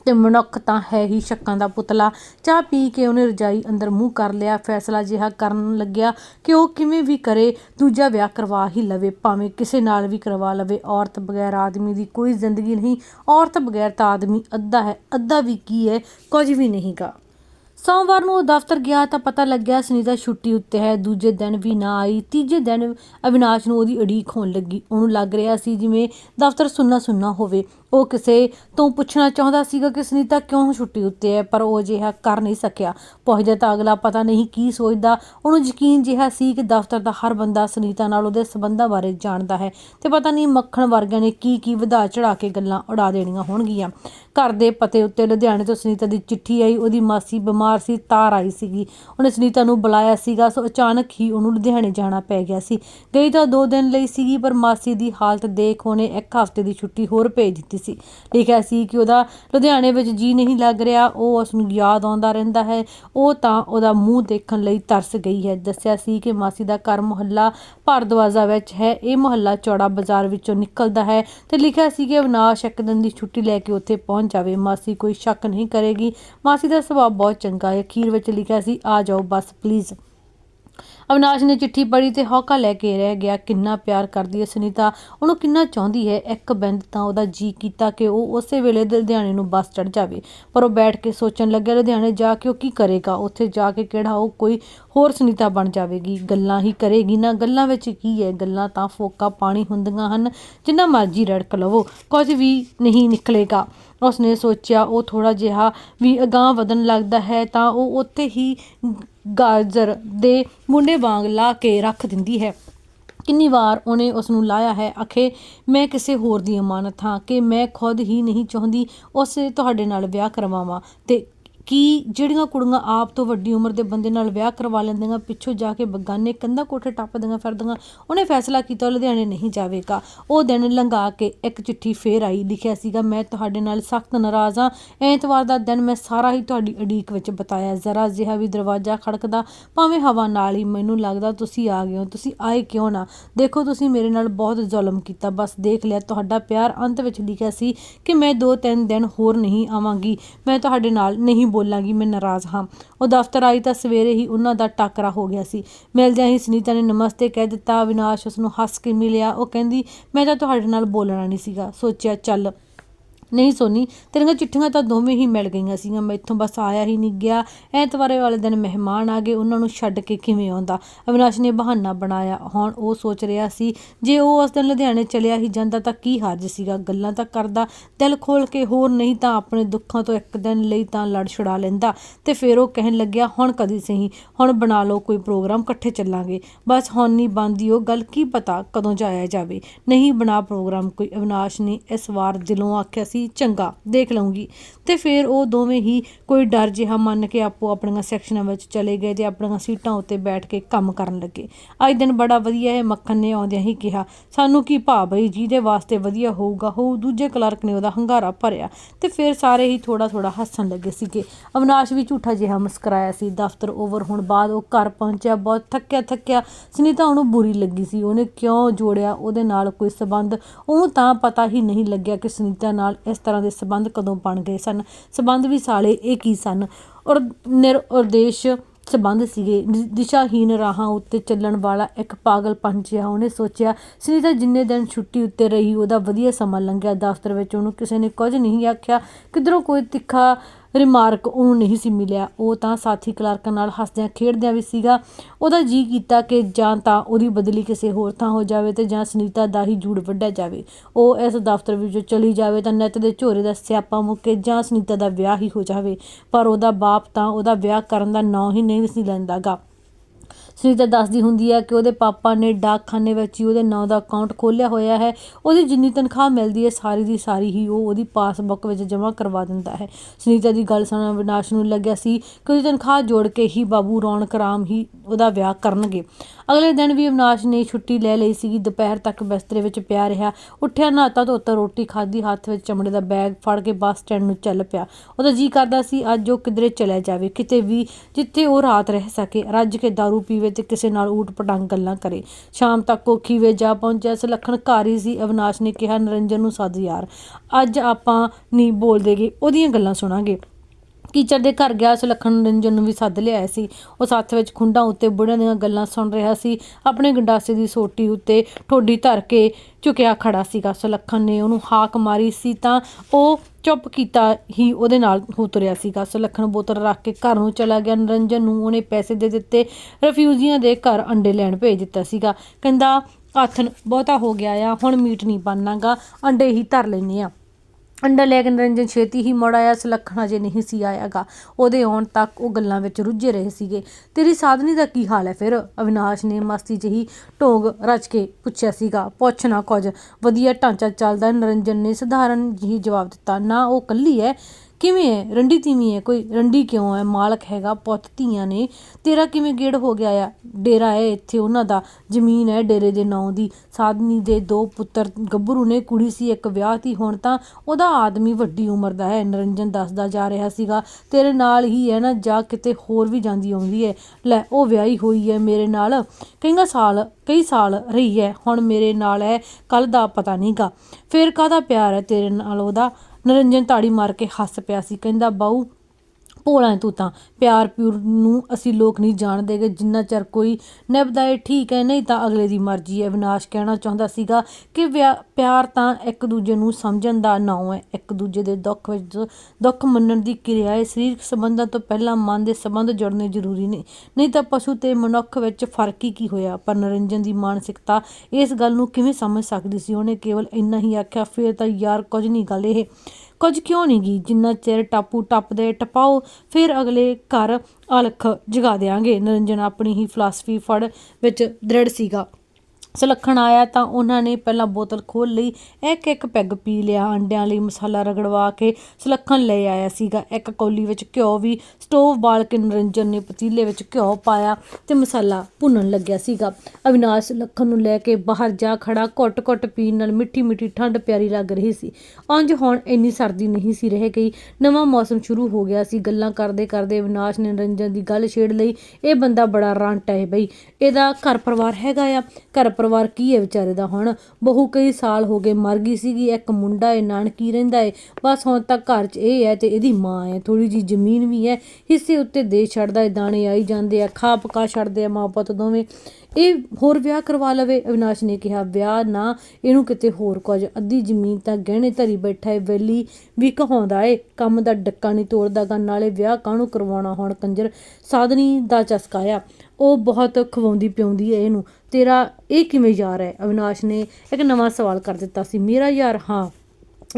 ਤੇ ਮਨੁੱਖ ਤਾਂ ਹੈ ਹੀ ਸ਼ੱਕਾਂ ਦਾ ਪੁਤਲਾ। ਚਾਹ ਪੀ ਕੇ ਉਹਨੇ ਰਜਾਈ ਅੰਦਰ ਮੂੰਹ ਕਰ ਲਿਆ, ਫੈਸਲਾ ਜਿਹਾ ਕਰਨ ਲੱਗਿਆ ਕਿ ਉਹ ਕਿਵੇਂ ਵੀ ਕਰੇ, ਦੂਜਾ ਵਿਆਹ ਕਰਵਾ ਹੀ ਲਵੇ, ਭਾਵੇਂ ਕਿਸੇ ਨਾਲ ਵੀ ਕਰਵਾ ਲਵੇ। ਔਰਤ ਬਗੈਰ ਆਦਮੀ ਦੀ ਕੋਈ ਜ਼ਿੰਦਗੀ ਨਹੀਂ। ਔਰਤ ਬਗੈਰ ਤਾਂ ਆਦਮੀ ਅੱਧਾ ਹੈ, ਅੱਧਾ ਵੀ ਕੀ ਹੈ, ਕੁਝ ਵੀ ਨਹੀਂਗਾ। ਸੋਮਵਾਰ ਨੂੰ ਉਹ ਦਫ਼ਤਰ ਗਿਆ ਤਾਂ ਪਤਾ ਲੱਗਿਆ ਸੁਨੀਤਾ ਛੁੱਟੀ ਉੱਤੇ ਹੈ। ਦੂਜੇ ਦਿਨ ਵੀ ਨਾ ਆਈ। ਤੀਜੇ ਦਿਨ ਅਵਿਨਾਸ਼ ਨੂੰ ਉਹਦੀ ਉਡੀਕ ਹੋਣ ਲੱਗੀ। ਉਹਨੂੰ ਲੱਗ ਰਿਹਾ ਸੀ ਜਿਵੇਂ ਦਫ਼ਤਰ ਸੁੰਨਾ ਸੁੰਨਾ ਹੋਵੇ। ਉਹ ਕਿਸੇ ਤੋਂ ਪੁੱਛਣਾ ਚਾਹੁੰਦਾ ਸੀਗਾ ਕਿ ਸੁਨੀਤਾ ਕਿਉਂ ਛੁੱਟੀ ਉੱਤੇ ਹੈ, ਪਰ ਉਹ ਅਜਿਹਾ ਕਰ ਨਹੀਂ ਸਕਿਆ। ਪੁੱਛਦਾ ਤਾਂ ਅਗਲਾ ਪਤਾ ਨਹੀਂ ਕੀ ਸੋਚਦਾ। ਉਹਨੂੰ ਯਕੀਨ ਜਿਹਾ ਸੀ ਕਿ ਦਫ਼ਤਰ ਦਾ ਹਰ ਬੰਦਾ ਸੁਨੀਤਾ ਨਾਲ ਉਹਦੇ ਸਬੰਧਾਂ ਬਾਰੇ ਜਾਣਦਾ ਹੈ ਤੇ ਪਤਾ ਨਹੀਂ ਮੱਖਣ ਵਰਗਿਆਂ ਨੇ ਕੀ ਕੀ ਵਧਾ ਚੜਾ ਕੇ ਗੱਲਾਂ ਉਡਾ ਦੇਣੀਆਂ ਹੋਣਗੀਆਂ। ਘਰ ਦੇ ਪਤੇ ਉੱਤੇ ਲੁਧਿਆਣੇ ਤੋਂ ਸੁਨੀਤਾ ਦੀ ਚਿੱਠੀ ਆਈ। ਉਹਦੀ ਮਾਸੀ ਬਿਮਾਰ ਸੀ, ਤਾਰ ਆਈ ਸੀਗੀ। ਉਹਨੇ ਸੁਨੀਤਾ ਨੂੰ ਬੁਲਾਇਆ ਸੀਗਾ, ਸੋ ਅਚਾਨਕ ਹੀ ਉਹਨੂੰ ਲੁਧਿਆਣੇ ਜਾਣਾ ਪੈ ਗਿਆ ਸੀ। ਗਈ ਤਾਂ 2 ਦਿਨ ਲਈ ਸੀਗੀ, ਪਰ ਮਾਸੀ ਦੀ ਹਾਲਤ ਦੇਖ ਉਹਨੇ ਇੱਕ ਹਫ਼ਤੇ ਦੀ ਛੁੱਟੀ ਹੋਰ ਭੇਜ ਦਿੱਤੀ ਸੀ। ਲਿਖਿਆ ਸੀ ਕਿ ਉਹਦਾ ਲੁਧਿਆਣੇ ਵਿੱਚ ਜੀ ਨਹੀਂ ਲੱਗ ਰਿਹਾ, ਉਹ ਉਸ ਨੂੰ ਯਾਦ ਆਉਂਦਾ ਰਹਿੰਦਾ ਹੈ। ਉਹ ਤਾਂ ਉਹਦਾ ਮੂੰਹ ਦੇਖਣ ਲਈ ਤਰਸ ਗਈ ਹੈ। ਦੱਸਿਆ ਸੀ ਕਿ ਮਾਸੀ ਦਾ ਘਰ ਮੁਹੱਲਾ ਭਾਰਦਵਾਜਾ ਵਿੱਚ ਹੈ। ਇਹ ਮੁਹੱਲਾ ਚੌੜਾ ਬਾਜ਼ਾਰ ਵਿੱਚੋਂ ਨਿਕਲਦਾ ਹੈ ਤੇ ਲਿਖਿਆ ਸੀ ਕਿ ਅਵਿਨਾਸ਼ ਇੱਕ ਦਿਨ ਦੀ ਛੁੱਟੀ ਲੈ ਕੇ ਉੱਥੇ ਪਹੁੰਚ ਜਾਵੇ। ਮਾਸੀ ਕੋਈ ਸ਼ੱਕ ਨਹੀਂ ਕਰੇਗੀ। ਮਾਸੀ ਦਾ ਸੁਭਾਅ ਬਹੁਤ ਚੰਗਾ ਹੈ। ਅਖੀਰ ਵਿੱਚ ਲਿਖਿਆ ਸੀ, ਆ ਜਾਓ ਬਸ ਪਲੀਜ਼ ਅਵਿਨਾਸ਼ ਨੇ ਚਿੱਠੀ ਪੜ੍ਹੀ ਤੇ ਹੌਕਾ ਲੈ ਕੇ ਰਹਿ ਗਿਆ, ਕਿੰਨਾ ਪਿਆਰ ਕਰਦੀ ਹੈ ਸੁਨੀਤਾ। ਉਹਨੂੰ ਕਿੰਨਾ ਚਾਹੁੰਦੀ ਹੈ ਇੱਕ ਬਿੰਦ ਤਾਂ ਉਹਦਾ ਜੀ ਕੀਤਾ ਕਿ ਉਹ ਉਸੇ ਵੇਲੇ ਲੁਧਿਆਣੇ ਨੂੰ ਬੱਸ ਚੜ ਜਾਵੇ। ਪਰ ਉਹ ਬੈਠ ਕੇ ਸੋਚਣ ਲੱਗਿਆ, ਲੁਧਿਆਣੇ ਜਾ ਕੇ ਉਹ ਕੀ ਕਰੇਗਾ? ਉੱਥੇ ਜਾ ਕੇ ਕਿਹੜਾ ਉਹ ਕੋਈ ਹੋਰ ਸੁਨੀਤਾ ਬਣ ਜਾਵੇਗੀ? ਗੱਲਾਂ ਹੀ ਕਰੇਗੀ ਨਾ, ਗੱਲਾਂ ਵਿੱਚ ਕੀ ਹੈ? ਗੱਲਾਂ ਤਾਂ ਫੋਕਾ ਪਾਣੀ ਹੁੰਦੀਆਂ ਹਨ। ਜਿੰਨਾ ਮਰਜ਼ੀ ਰੜਕ ਲਵੋ, ਕੁਝ ਵੀ ਨਹੀਂ ਨਿਕਲੇਗਾ। ਉਸਨੇ ਸੋਚਿਆ, ਉਹ ਥੋੜਾ ਜਿਹਾ ਵੀ ਅਗਾਂਹ ਵਧਣ ਲੱਗਦਾ ਹੈ ਤਾਂ ਉਹ ਉੱਥੇ ਹੀ ਗਾਜਰ ਦੇ ਮੁੰਡੇ ਵਾਂਗ ਲਾ ਕੇ ਰੱਖ ਦਿੰਦੀ ਹੈ। ਕਿੰਨੀ ਵਾਰ ਉਹਨੇ ਉਸ ਨੂੰ ਲਾਇਆ ਹੈ, ਅਖੇ, ਮੈਂ ਕਿਸੇ ਹੋਰ ਦੀ ਅਮਾਨਤ ਹਾਂ ਕਿ ਮੈਂ ਖੁਦ ਹੀ ਨਹੀਂ ਚਾਹੁੰਦੀ, ਉਸ ਤੁਹਾਡੇ ਨਾਲ ਵਿਆਹ ਕਰਵਾਵਾਂ ਤੇ ਕਿ ਜਿਹੜੀਆਂ ਕੁੜੀਆਂ ਆਪ ਤੋਂ ਵੱਡੀ ਉਮਰ ਦੇ ਬੰਦੇ ਨਾਲ ਵਿਆਹ ਕਰਵਾ ਲੈਂਦੀਆਂ, ਪਿੱਛੋਂ ਜਾ ਕੇ ਬਗਾਨੇ ਕੰਧਾਂ ਕੋਠੇ ਟੱਪਦੀਆਂ ਫਿਰਦੀਆਂ, ਉਹਨੇ ਫੈਸਲਾ ਕੀਤਾ ਲੁਧਿਆਣੇ ਨਹੀਂ ਜਾਵੇਗਾ। ਉਹ ਦਿਨ ਲੰਘਾ ਕੇ ਇੱਕ ਚਿੱਠੀ ਫੇਰ ਆਈ, ਲਿਖਿਆ ਸੀਗਾ, ਮੈਂ ਤੁਹਾਡੇ ਨਾਲ ਸਖਤ ਨਾਰਾਜ਼ ਹਾਂ। ਐਤਵਾਰ ਦਾ ਦਿਨ ਮੈਂ ਸਾਰਾ ਹੀ ਤੁਹਾਡੀ ਉਡੀਕ ਵਿੱਚ ਬਤਾਇਆ। ਜ਼ਰਾ ਜਿਹਾ ਵੀ ਦਰਵਾਜ਼ਾ ਖੜਕਦਾ, ਭਾਵੇਂ ਹਵਾ ਨਾਲ ਹੀ, ਮੈਨੂੰ ਲੱਗਦਾ ਤੁਸੀਂ ਆ ਗਏ ਹੋ, ਤੁਸੀਂ ਆਏ ਕਿਉਂ ਨਾ? ਦੇਖੋ, ਤੁਸੀਂ ਮੇਰੇ ਨਾਲ ਬਹੁਤ ਜ਼ੁਲਮ ਕੀਤਾ। ਬਸ ਦੇਖ ਲਿਆ, ਤੁਹਾਡਾ ਪਿਆਰ ਅੰਤ ਵਿੱਚ ਲਿਖਿਆ ਸੀ ਕਿ ਮੈਂ ਦੋ ਤਿੰਨ ਦਿਨ ਹੋਰ ਨਹੀਂ ਆਵਾਂਗੀ। ਮੈਂ ਤੁਹਾਡੇ ਨਾਲ ਨਹੀਂ ਬੋਲਾਂਗੀ, ਮੈਂ ਨਾਰਾਜ਼ ਹਾਂ। ਉਹ ਦਫ਼ਤਰ ਆਈ ਤਾਂ ਸਵੇਰੇ ਹੀ ਉਹਨਾਂ ਦਾ ਟਾਕਰਾ ਹੋ ਗਿਆ ਸੀ। ਮਿਲਦਿਆਂ ਹੀ ਸੁਨੀਤਾ ਨੇ ਨਮਸਤੇ ਕਹਿ ਦਿੱਤਾ, ਅਵਿਨਾਸ਼ ਉਸ ਨੂੰ ਹੱਸ ਕੇ ਮਿਲਿਆ। ਉਹ ਕਹਿੰਦੀ, ਮੈਂ ਤਾਂ ਤੁਹਾਡੇ ਨਾਲ ਬੋਲਣਾ ਨਹੀਂ ਸੀਗਾ। ਸੋਚਿਆ, ਚੱਲ। ਨਹੀਂ ਸੋਨੀ, ਤੇਰੀਆਂ ਚਿੱਠੀਆਂ ਤਾਂ ਦੋਵੇਂ ਹੀ ਮਿਲ ਗਈਆਂ ਸੀਗੀਆਂ, ਮੈਂ ਇੱਥੋਂ ਬਸ ਆਇਆ ਹੀ ਨਹੀਂ ਗਿਆ। ਐਤਵਾਰੇ ਵਾਲੇ ਦਿਨ ਮਹਿਮਾਨ ਆ ਗਏ, ਉਹਨਾਂ ਨੂੰ ਛੱਡ ਕੇ ਕਿਵੇਂ ਆਉਂਦਾ? ਅਵਿਨਾਸ਼ ਨੇ ਬਹਾਨਾ ਬਣਾਇਆ, ਹੁਣ ਉਹ ਸੋਚ ਰਿਹਾ ਸੀ, ਜੇ ਉਹ ਉਸ ਦਿਨ ਲੁਧਿਆਣੇ ਚਲਿਆ ਹੀ ਜਾਂਦਾ ਤਾਂ ਕੀ ਹਰਜ ਸੀਗਾ? ਗੱਲਾਂ ਤਾਂ ਕਰਦਾ, ਦਿਲ ਖੋਲ ਕੇ ਹੋਰ ਨਹੀਂ ਤਾਂ ਆਪਣੇ ਦੁੱਖਾਂ ਤੋਂ ਇੱਕ ਦਿਨ ਲਈ ਤਾਂ ਲੜ ਛੁਡਾ ਲੈਂਦਾ। ਤੇ ਫਿਰ ਉਹ ਕਹਿਣ ਲੱਗਿਆ, ਹੁਣ ਕਦੀ ਸਹੀ, ਹੁਣ ਬਣਾ ਲਓ, ਕੋਈ ਪ੍ਰੋਗਰਾਮ, ਇਕੱਠੇ ਚੱਲਾਂਗੇ। ਬਸ ਹੁਣ ਨਹੀਂ ਬੰਦੀ ਉਹ ਗੱਲ, ਕੀ ਪਤਾ ਕਦੋਂ ਜਾਇਆ ਜਾਵੇ? ਨਹੀਂ ਬਣਾ ਪ੍ਰੋਗਰਾਮ ਕੋਈ। ਅਵਿਨਾਸ਼ ਨੇ ਇਸ ਵਾਰ ਦਿਲੋਂ ਆਖਿਆ ਸੀ ਚੰਗਾ ਦੇਖ ਲਵਾਂਗੀ ਤੇ ਫਿਰ ਉਹ ਦੋਵੇਂ ਹੀ ਕੋਈ ਡਰ ਜਿਹਾ ਮੰਨ ਕੇ ਆਪੋ ਆਪਣੀਆਂ ਸੈਕਸ਼ਨਾਂ ਵਿੱਚ ਚਲੇ ਗਏ ਤੇ ਆਪਣੀਆਂ ਸੀਟਾਂ ਉੱਤੇ ਬੈਠ ਕੇ ਕੰਮ ਕਰਨ ਲੱਗੇ। ਅੱਜ ਦਿਨ ਬੜਾ ਵਧੀਆ ਹੈ, ਮੱਖਣ ਨੇ ਆਉਂਦਿਆਂ ਹੀ ਕਿਹਾ, ਸਾਨੂੰ ਕੀ ਭਾ ਬਈ, ਜਿਹਦੇ ਵਾਸਤੇ ਵਧੀਆ ਹੋਊਗਾ ਹੋਊ ਦੂਜੇ ਕਲਰਕ ਨੇ ਉਹਦਾ ਹੰਗਾਰਾ ਭਰਿਆ। ਤੇ ਫਿਰ ਸਾਰੇ ਹੀ ਥੋੜਾ ਥੋੜਾ ਹੱਸਣ ਲੱਗੇ ਸੀਗੇ। ਅਵਿਨਾਸ਼ ਵੀ ਝੂਠਾ ਜਿਹਾ ਮੁਸਕਰਾਇਆ ਸੀ। ਦਫ਼ਤਰ ਓਵਰ ਹੋਣ ਬਾਅਦ ਉਹ ਘਰ ਪਹੁੰਚਿਆ। ਬਹੁਤ ਥੱਕਿਆ ਥੱਕਿਆ ਸੁਨੀਤਾ ਉਹਨੂੰ ਬੁਰੀ ਲੱਗੀ ਸੀ। ਉਹਨੇ ਕਿਉਂ ਜੋੜਿਆ? ਉਹਦੇ ਨਾਲ ਕੋਈ ਸਬੰਧ? ਉਹਨੂੰ ਤਾਂ ਪਤਾ ਹੀ ਨਹੀਂ ਲੱਗਿਆ ਕਿ ਸੁਨੀਤਾ ਨਾਲ ਇਸ ਤਰ੍ਹਾਂ ਦੇ ਸਬੰਧ ਕਦੋਂ ਬਣ ਗਏ ਸਨ? ਸਬੰਧ ਵੀ ਸਾਲੇ ਇਹ ਕੀ ਸਨ। ਔਰ ਨਿਰਉਦੇਸ਼ ਸਬੰਧ ਸੀਗੇ। ਦਿਸ਼ਾਹੀਨ ਰਾਹਾਂ ਉੱਤੇ ਚੱਲਣ ਵਾਲਾ ਇੱਕ ਪਾਗਲ ਜਿਹਾ ਉਹਨੇ ਸੋਚਿਆ। ਸੁਨੀਤਾ ਜਿੰਨੇ ਦਿਨ ਛੁੱਟੀ ਉੱਤੇ ਰਹੀ, ਉਹਦਾ ਵਧੀਆ ਸਮਾਂ ਲੰਘਿਆ। ਦਫ਼ਤਰ ਵਿੱਚ ਉਹਨੂੰ ਕਿਸੇ ਨੇ ਕੁਝ ਨਹੀਂ ਆਖਿਆ। ਕਿਧਰੋਂ ਕੋਈ ਤਿੱਖਾ ਰਿਮਾਰਕ ਉਹਨੂੰ ਨਹੀਂ ਸੀ ਮਿਲਿਆ। ਉਹ ਤਾਂ ਸਾਥੀ ਕਲਰਕਾਂ ਨਾਲ ਹੱਸਦਿਆਂ ਖੇਡਦਿਆਂ ਵੀ ਸੀਗਾ। ਉਹਦਾ ਜੀ ਕੀਤਾ ਕਿ ਜਾਂ ਤਾਂ ਉਹਦੀ ਬਦਲੀ ਕਿਸੇ ਹੋਰ ਥਾਂ ਹੋ ਜਾਵੇ ਤੇ ਜਾਂ ਸੁਨੀਤਾ ਦਾ ਹੀ ਜੂੜ ਵੱਢਿਆ ਜਾਵੇ। ਉਹ ਇਸ ਦਫ਼ਤਰ ਵਿੱਚੋਂ ਚਲੀ ਜਾਵੇ ਤਾਂ ਨਿੱਤ ਦੇ ਝੋਰੇ ਦਾ ਸਿਆਪਾ ਮੁੱਕੇ ਜਾਂ ਸੁਨੀਤਾ ਦਾ ਵਿਆਹ ਹੀ ਹੋ ਜਾਵੇ। ਪਰ ਉਹਦਾ ਬਾਪ ਤਾਂ ਉਹਦਾ ਵਿਆਹ ਕਰਨ ਦਾ ਨਾਂ ਹੀ ਨਹੀਂ ਸੀ ਲੈਂਦਾਗਾ। ਸੁਨੀਤਾ ਦੱਸਦੀ ਹੁੰਦੀ ਹੈ ਕਿ ਉਹਦੇ ਪਾਪਾ ਨੇ ਡਾਕਖਾਨੇ ਵਿੱਚ ਹੀ ਉਹਦੇ ਨਾਂ ਦਾ ਅਕਾਊਂਟ ਖੋਲ੍ਹਿਆ ਹੋਇਆ ਹੈ। ਉਹਦੀ ਜਿੰਨੀ ਤਨਖਾਹ ਮਿਲਦੀ ਹੈ, ਸਾਰੀ ਦੀ ਸਾਰੀ ਹੀ ਉਹ ਉਹਦੀ ਪਾਸਬੁੱਕ ਵਿੱਚ ਜਮ੍ਹਾਂ ਕਰਵਾ ਦਿੰਦਾ ਹੈ। ਸੁਨੀਤਾ ਦੀ ਗੱਲ ਸੁਣ ਅਵਿਨਾਸ਼ ਨੂੰ ਲੱਗਿਆ ਸੀ ਕਿ ਉਹਦੀ ਤਨਖਾਹ ਜੋੜ ਕੇ ਹੀ ਬਾਬੂ ਰੌਣਕ ਰਾਮ ਹੀ ਉਹਦਾ ਵਿਆਹ ਕਰਨਗੇ। ਅਗਲੇ ਦਿਨ ਵੀ ਅਵਿਨਾਸ਼ ਨੇ ਛੁੱਟੀ ਲੈ ਲਈ ਸੀਗੀ। ਦੁਪਹਿਰ ਤੱਕ ਬਿਸਤਰੇ ਵਿੱਚ ਪਿਆ ਰਿਹਾ। ਉੱਠਿਆ ਨਹਾਤਾ ਧੋਤਾ ਰੋਟੀ ਖਾਧੀ, ਹੱਥ ਵਿੱਚ ਚਮੜੇ ਦਾ ਬੈਗ ਫੜ ਕੇ ਬੱਸ ਸਟੈਂਡ ਨੂੰ ਚੱਲ ਪਿਆ। ਉਹਦਾ ਜੀ ਕਰਦਾ ਸੀ, ਅੱਜ ਉਹ ਕਿਧਰੇ ਚਲਿਆ ਜਾਵੇ, ਕਿਤੇ ਵੀ ਜਿੱਥੇ ਉਹ ਰਾਤ ਰਹਿ ਸਕੇ। ਰੱਜ ਕੇ ਦਾਰੂ ਪੀਵੇ ਤੇ ਕਿਸੇ ਨਾਲ ਊਟ ਪਟਾਂਗ ਗੱਲਾਂ ਕਰੇ। ਸ਼ਾਮ ਤੱਕ ਉਹ ਖੀਵੇ ਜਾ ਪਹੁੰਚਿਆ। ਸੁਲੱਖਣ ਘਰ ਹੀ ਸੀ। ਅਵਿਨਾਸ਼ ਨੇ ਕਿਹਾ, ਨਰਿੰਜਨ ਨੂੰ ਸੱਦ ਯਾਰ, ਅੱਜ ਆਪਾਂ ਨਹੀਂ ਬੋਲਦੇਗੇ, ਉਹਦੀਆਂ ਗੱਲਾਂ ਸੁਣਾਂਗੇ। ਟੀਚਰ ਦੇ ਘਰ ਗਿਆ ਸੁਲੱਖਣ ਨਰਿੰਜਨ ਨੂੰ ਵੀ ਸੱਦ ਲਿਆਇਆ ਸੀ ਉਹ ਸੱਥ ਵਿੱਚ ਖੁੰਡਾਂ ਉੱਤੇ ਬੁੜਿਆਂ ਦੀਆਂ ਗੱਲਾਂ ਸੁਣ ਰਿਹਾ ਸੀ, ਆਪਣੇ ਗੰਡਾਸੇ ਦੀ ਸੋਟੀ ਉੱਤੇ ਠੋਡੀ ਧਰ ਕੇ ਝੁਕਿਆ ਖੜਾ ਸੀਗਾ ਸੁਲੱਖਣ ਨੇ ਉਹਨੂੰ ਹਾਕ ਮਾਰੀ ਸੀ ਤਾਂ ਉਹ ਚੁੱਪ ਕੀਤਾ ਹੀ ਉਹਦੇ ਨਾਲ ਹੋ ਤੁਰਿਆ ਸੀਗਾ ਸੁਲੱਖਣ ਬੋਤਲ ਰੱਖ ਕੇ ਘਰ ਨੂੰ ਚਲਾ ਗਿਆ, ਨਰਿੰਜਨ ਨੂੰ ਉਹਨੇ ਪੈਸੇ ਦੇ ਦਿੱਤੇ, ਰਫਿਊਜ਼ੀਆਂ ਦੇ ਘਰ ਅੰਡੇ ਲੈਣ ਭੇਜ ਦਿੱਤਾ ਸੀਗਾ, ਕਹਿੰਦਾ ਹੱਥ ਬਹੁਤਾ ਹੋ ਗਿਆ ਆ, ਹੁਣ ਮੀਟ ਨਹੀਂ ਬਣਨਾਗਾ, ਅੰਡੇ ਹੀ ਧਰ ਲੈਨੇ ਆ ਅੰਡਰ ਲੈ ਕੇ ਨਰਿੰਜਨ ਛੇਤੀ ਹੀ ਮੁੜ ਆਇਆ ਸੁਲੱਖਣਾ ਜੇ ਨਹੀਂ ਸੀ ਆਇਆਗਾ, ਉਹਦੇ ਆਉਣ ਤੱਕ ਉਹ ਗੱਲਾਂ ਵਿੱਚ ਰੁੱਝੇ ਰਹੇ ਸੀਗੇ। ਤੇਰੀ ਸਾਧਨੀ ਦਾ ਕੀ ਹਾਲ ਹੈ ਫਿਰ? ਅਵਿਨਾਸ਼ ਨੇ ਮਸਤੀ ਜਿਹੀ ਢੋਗ ਰਚ ਕੇ ਪੁੱਛਿਆ ਸੀਗਾ। ਪੁੱਛਣਾ ਕੁਝ, ਵਧੀਆ ਢਾਂਚਾ ਚੱਲਦਾ, ਨਿਰੰਜਨ ਨੇ ਸਧਾਰਨ ਜਿਹੀ ਜਵਾਬ ਦਿੱਤਾ, ਨਾ, ਉਹ ਕੱਲੀ ਹੈ? ਕਿਵੇਂ ਹੈ? ਰੰਡੀ ਤੀਵੀਂ ਹੈ ਕੋਈ? ਰੰਡੀ ਕਿਉਂ ਹੈ? ਮਾਲਕ ਹੈਗਾ, ਪੁੱਤ, ਧੀਆਂ ਨੇ। ਤੇਰਾ ਕਿਵੇਂ ਗੇੜ ਹੋ ਗਿਆ ਆ? ਡੇਰਾ ਹੈ ਇੱਥੇ ਉਹਨਾਂ ਦਾ। ਜ਼ਮੀਨ ਹੈ ਡੇਰੇ ਦੇ ਨਾਂ ਦੀ। ਸਾਧਨੀ ਦੇ ਦੋ ਪੁੱਤਰ, ਗੱਭਰੂ ਨੇ, ਕੁੜੀ ਸੀ, ਇੱਕ ਵਿਆਹ ਤੀ। ਹੁਣ ਤਾਂ ਉਹਦਾ ਆਦਮੀ ਵੱਡੀ ਉਮਰ ਦਾ ਹੈ। ਨਰਿੰਜਨ ਦੱਸਦਾ ਜਾ ਰਿਹਾ ਸੀਗਾ, ਤੇਰੇ ਨਾਲ ਹੀ ਹੈ ਨਾ, ਜਾਂ ਕਿਤੇ ਹੋਰ ਵੀ ਜਾਂਦੀ ਆਉਂਦੀ ਹੈ? ਲੈ, ਉਹ ਵਿਆਹੀ ਹੋਈ ਹੈ ਮੇਰੇ ਨਾਲ। ਕਈਆਂ ਸਾਲ, ਕਈ ਸਾਲ ਰਹੀ ਹੈ। ਹੁਣ ਮੇਰੇ ਨਾਲ ਹੈ ਕੱਲ ਦਾ ਪਤਾ ਨਹੀਂਗਾ ਫਿਰ ਕਾਹਦਾ ਪਿਆਰ ਹੈ ਤੇਰੇ ਨਾਲ ਉਹਦਾ? ਨਰਿੰਜਨ ਤਾੜੀ ਮਾਰ ਕੇ ਹੱਸ ਪਿਆ ਸੀ ਕਹਿੰਦਾ ਬਾਊ ਭੋਲਾ ਹੈ ਤੂੰ ਤਾਂ ਪਿਆਰ ਪਿਉਰ ਨੂੰ ਅਸੀਂ ਲੋਕ ਨਹੀਂ ਜਾਣਦੇਗੇ ਜਿੰਨਾ ਚਿਰ ਕੋਈ ਨਿਭਦਾ ਏ, ਠੀਕ ਹੈ, ਨਹੀਂ ਤਾਂ ਅਗਲੇ ਦੀ ਮਰਜ਼ੀ ਹੈ। ਵਿਨਾਸ਼ ਕਹਿਣਾ ਚਾਹੁੰਦਾ ਸੀਗਾ ਕਿ ਵਿਆ- ਪਿਆਰ ਤਾਂ ਇੱਕ ਦੂਜੇ ਨੂੰ ਸਮਝਣ ਦਾ ਨਾਮ ਹੈ। ਇੱਕ ਦੂਜੇ ਦੇ ਦੁੱਖ ਵਿੱਚ, ਦੁੱਖ ਮੰਨਣ ਦੀ ਕਿਰਿਆ ਹੈ। ਸਰੀਰਕ ਸੰਬੰਧਾਂ ਤੋਂ ਪਹਿਲਾਂ ਮਨ ਦੇ ਸੰਬੰਧ ਜੁੜਨੇ ਜ਼ਰੂਰੀ ਨੇ। ਨਹੀਂ ਤਾਂ ਪਸ਼ੂ ਤੇ ਮਨੁੱਖ ਵਿੱਚ ਫ਼ਰਕ ਹੀ ਕੀ ਹੋਇਆ? ਪਰ ਨਰਿੰਜਨ ਦੀ ਮਾਨਸਿਕਤਾ ਇਸ ਗੱਲ ਨੂੰ ਕਿਵੇਂ ਸਮਝ ਸਕਦੀ ਸੀ? ਉਹਨੇ ਕੇਵਲ ਇੰਨਾ ਹੀ ਆਖਿਆ, ਫਿਰ ਤਾਂ ਯਾਰ ਕੁਝ ਨਹੀਂ ਗੱਲ ਇਹ। ਕੁਝ ਕਿਉਂ ਨਹੀਂ ਗੀ? ਜਿੰਨਾ ਚਿਰ ਟਾਪੂ ਟੱਪਦੇ ਟਪਾਓ, ਫਿਰ ਅਗਲੇ ਘਰ ਅਲਖ ਜਗਾ ਦੇਾਂਗੇ ਨਿਰੰਜਨ ਆਪਣੀ ਹੀ ਫਿਲਾਸਫੀ ਫੜ ਵਿੱਚ ਦ੍ਰਿੜ ਸੀਗਾ। ਸੁਲੱਖਣ ਆਇਆ ਤਾਂ ਉਹਨਾਂ ਨੇ ਪਹਿਲਾਂ ਬੋਤਲ ਖੋਲ ਲਈ, ਇੱਕ ਇੱਕ ਪੈਗ ਪੀ ਲਿਆ, ਅੰਡਿਆਂ ਲਈ ਮਸਾਲਾ ਰਗੜਵਾ ਕੇ ਸੁਲੱਖਣ ਲੈ ਆਇਆ ਸੀਗਾ। ਇੱਕ ਕੌਲੀ ਵਿੱਚ ਘਿਓ ਵੀ, ਸਟੋਵ ਬਾਲ ਕੇ ਨਰਿੰਜਨ ਨੇ ਪਤੀਲੇ ਵਿੱਚ ਘਿਓ ਪਾਇਆ ਤੇ ਮਸਾਲਾ ਭੁੰਨਣ ਲੱਗਿਆ ਸੀਗਾ। ਅਵਿਨਾਸ਼ ਸੁਲੱਖਣ ਨੂੰ ਲੈ ਕੇ ਬਾਹਰ ਜਾ ਖੜਾ ਘੁੱਟ-ਘੁੱਟ ਪੀਣ ਨਾਲ ਮਿੱਠੀ-ਮਿੱਠੀ ਠੰਡ ਪਿਆਰੀ ਲੱਗ ਰਹੀ ਸੀ। ਅੰਜ ਹੁਣ ਇੰਨੀ ਸਰਦੀ ਨਹੀਂ ਸੀ ਰਹਿ ਗਈ। ਨਵਾਂ ਮੌਸਮ ਸ਼ੁਰੂ ਹੋ ਗਿਆ ਸੀ। ਗੱਲਾਂ ਕਰਦੇ ਕਰਦੇ ਅਵਿਨਾਸ਼ ਨੇ ਨਰਿੰਜਨ ਦੀ ਗੱਲ ਛੇੜ ਲਈ। ਇਹ ਬੰਦਾ ਬੜਾ ਰੰਟ ਹੈ ਬਈ। ਇਹਦਾ ਘਰ ਪਰਿਵਾਰ ਹੈਗਾ ਆ। ਘਰ ਪਰਿਵਾਰ ਕੀ ਹੈ ਵਿਚਾਰੇ ਦਾ? ਹੁਣ ਬਹੂ ਕਈ ਸਾਲ ਹੋ ਗਏ ਮਰ ਗਈ ਸੀਗੀ, ਇੱਕ ਮੁੰਡਾ ਏ ਨਾਨਕੀ ਰਹਿੰਦਾ ਏ ਬਸ ਹੁਣ ਤੱਕ ਘਰ 'ਚ ਇਹ ਹੈ ਤੇ ਇਹਦੀ ਮਾਂ ਹੈ ਥੋੜੀ ਜੀ ਜ਼ਮੀਨ ਵੀ ਹੈ। ਹਿੱਸੇ ਉੱਤੇ ਦੇ ਛੱਡਦਾ ਏ ਦਾਣੇ ਆਈ ਜਾਂਦੇ ਆ, ਖਾ ਪਕਾ ਛੱਡਦੇ ਆ ਮਾਂ ਪੁੱਤ ਦੋਵੇਂ। ਇਹ ਹੋਰ ਵਿਆਹ ਕਰਵਾ ਲਵੇ, ਅਵਿਨਾਸ਼ ਨੇ ਕਿਹਾ, ਵਿਆਹ ਨਾ, ਇਹਨੂੰ ਕਿਤੇ ਹੋਰ ਕੁਝ। ਅੱਧੀ ਜ਼ਮੀਨ ਤਾਂ ਗਹਿਣੇ ਧਰੀ ਬੈਠਾ ਏ ਵੈਲੀ ਵੀ ਕਹਾਉਂਦਾ ਏ, ਕੰਮ ਦਾ ਡੱਕਾ ਨਹੀਂ ਤੋੜਦਾ ਤੋੜਦਾਗਾ, ਨਾਲੇ ਵਿਆਹ ਕਾਹਨੂੰ ਕਰਵਾਉਣਾ? ਹੁਣ ਕੰਜਰ ਸਾਧਨੀ ਦਾ ਚਸਕਾਇਆ ਉਹ ਬਹੁਤ ਖਵਾਉਂਦੀ ਪਿਉਂਦੀ ਏ ਇਹਨੂੰ। ਤੇਰਾ ਇਹ ਕਿਵੇਂ ਯਾਰ ਹੈ? ਅਵਿਨਾਸ਼ ਨੇ ਇੱਕ ਨਵਾਂ ਸਵਾਲ ਕਰ ਦਿੱਤਾ ਸੀ। ਮੇਰਾ ਯਾਰ, ਹਾਂ,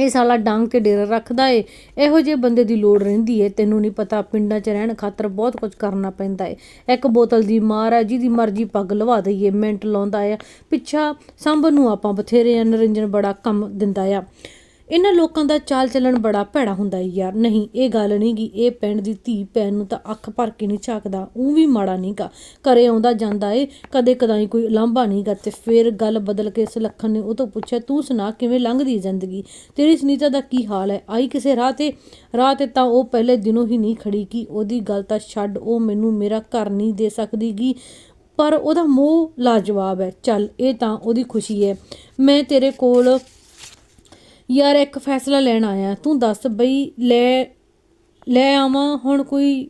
ਇਹ ਸਾਲਾ ਡੰਗ ਕੇ ਡੇਰਾ ਰੱਖਦਾ ਏ। ਇਹੋ ਜਿਹੇ ਬੰਦੇ ਦੀ ਲੋੜ ਰਹਿੰਦੀ ਏ। ਤੈਨੂੰ ਨਹੀਂ ਪਤਾ, ਪਿੰਡਾਂ 'ਚ ਰਹਿਣ ਖਾਤਰ ਬਹੁਤ ਕੁਝ ਕਰਨਾ ਪੈਂਦਾ ਏ। ਇੱਕ ਬੋਤਲ ਦੀ ਮਾਰ ਹੈ, ਜਿਹਦੀ ਮਰਜ਼ੀ ਪੱਗ ਲਵਾ ਦਈਏ, ਮਿੰਟ ਲਾਉਂਦਾ ਆ। ਪਿੱਛਾ ਸੰਭ ਨੂੰ ਆਪਾਂ ਬਥੇਰੇ ਆ, ਨਰਿੰਜਨ ਬੜਾ ਕੰਮ ਦਿੰਦਾ ਆ। ਇਹਨਾਂ ਲੋਕਾਂ ਦਾ ਚਾਲ ਚੱਲਣ ਬੜਾ ਭੈੜਾ ਹੁੰਦਾ ਯਾਰ। ਨਹੀਂ, ਇਹ ਗੱਲ ਨਹੀਂ ਗੀ ਇਹ ਪਿੰਡ ਦੀ ਧੀ ਪੈਣ ਨੂੰ ਤਾਂ ਅੱਖ ਭਰ ਕੇ ਨਹੀਂ ਝਾਕਦਾ। ਉਹ ਵੀ ਮਾੜਾ ਨਹੀਂਗਾ ਘਰੇ ਆਉਂਦਾ ਜਾਂਦਾ ਏ, ਕਦੇ ਕਦਾਈ ਕੋਈ ਲਾਂਭਾ ਨਹੀਂਗਾ ਤੇ ਫਿਰ ਗੱਲ ਬਦਲ ਕੇ ਸੁਲੱਖਣ ਨੇ ਉਹ ਤੋਂ ਪੁੱਛਿਆ, ਤੂੰ ਸੁਣਾ, ਕਿਵੇਂ ਲੰਘਦੀ ਜ਼ਿੰਦਗੀ? ਤੇਰੀ ਸੁਨੀਤਾ ਦਾ ਕੀ ਹਾਲ ਹੈ ਆਈ ਕਿਸੇ ਰਾਹ ਤੇ? ਰਾਹ ਤੇ ਤਾਂ ਉਹ ਪਹਿਲੇ ਦਿਨੋਂ ਹੀ ਨਹੀਂ ਖੜੀ ਕੀ ਉਹਦੀ ਗੱਲ ਤਾਂ ਛੱਡ, ਉਹ ਮੈਨੂੰ ਮੇਰਾ ਘਰ ਨਹੀਂ ਦੇ ਸਕਦੀਗੀ। ਪਰ ਉਹਦਾ ਮੋਹ ਲਾਜਵਾਬ ਹੈ ਚੱਲ, ਇਹ ਤਾਂ ਉਹਦੀ ਖੁਸ਼ੀ ਹੈ ਮੈਂ ਤੇਰੇ ਕੋਲ ਯਾਰ ਇੱਕ ਫੈਸਲਾ ਲੈਣ ਆਇਆ, ਤੂੰ ਦੱਸ ਬਈ ਲੈ ਲੈ ਆਵਾਂ। ਹੁਣ ਕੋਈ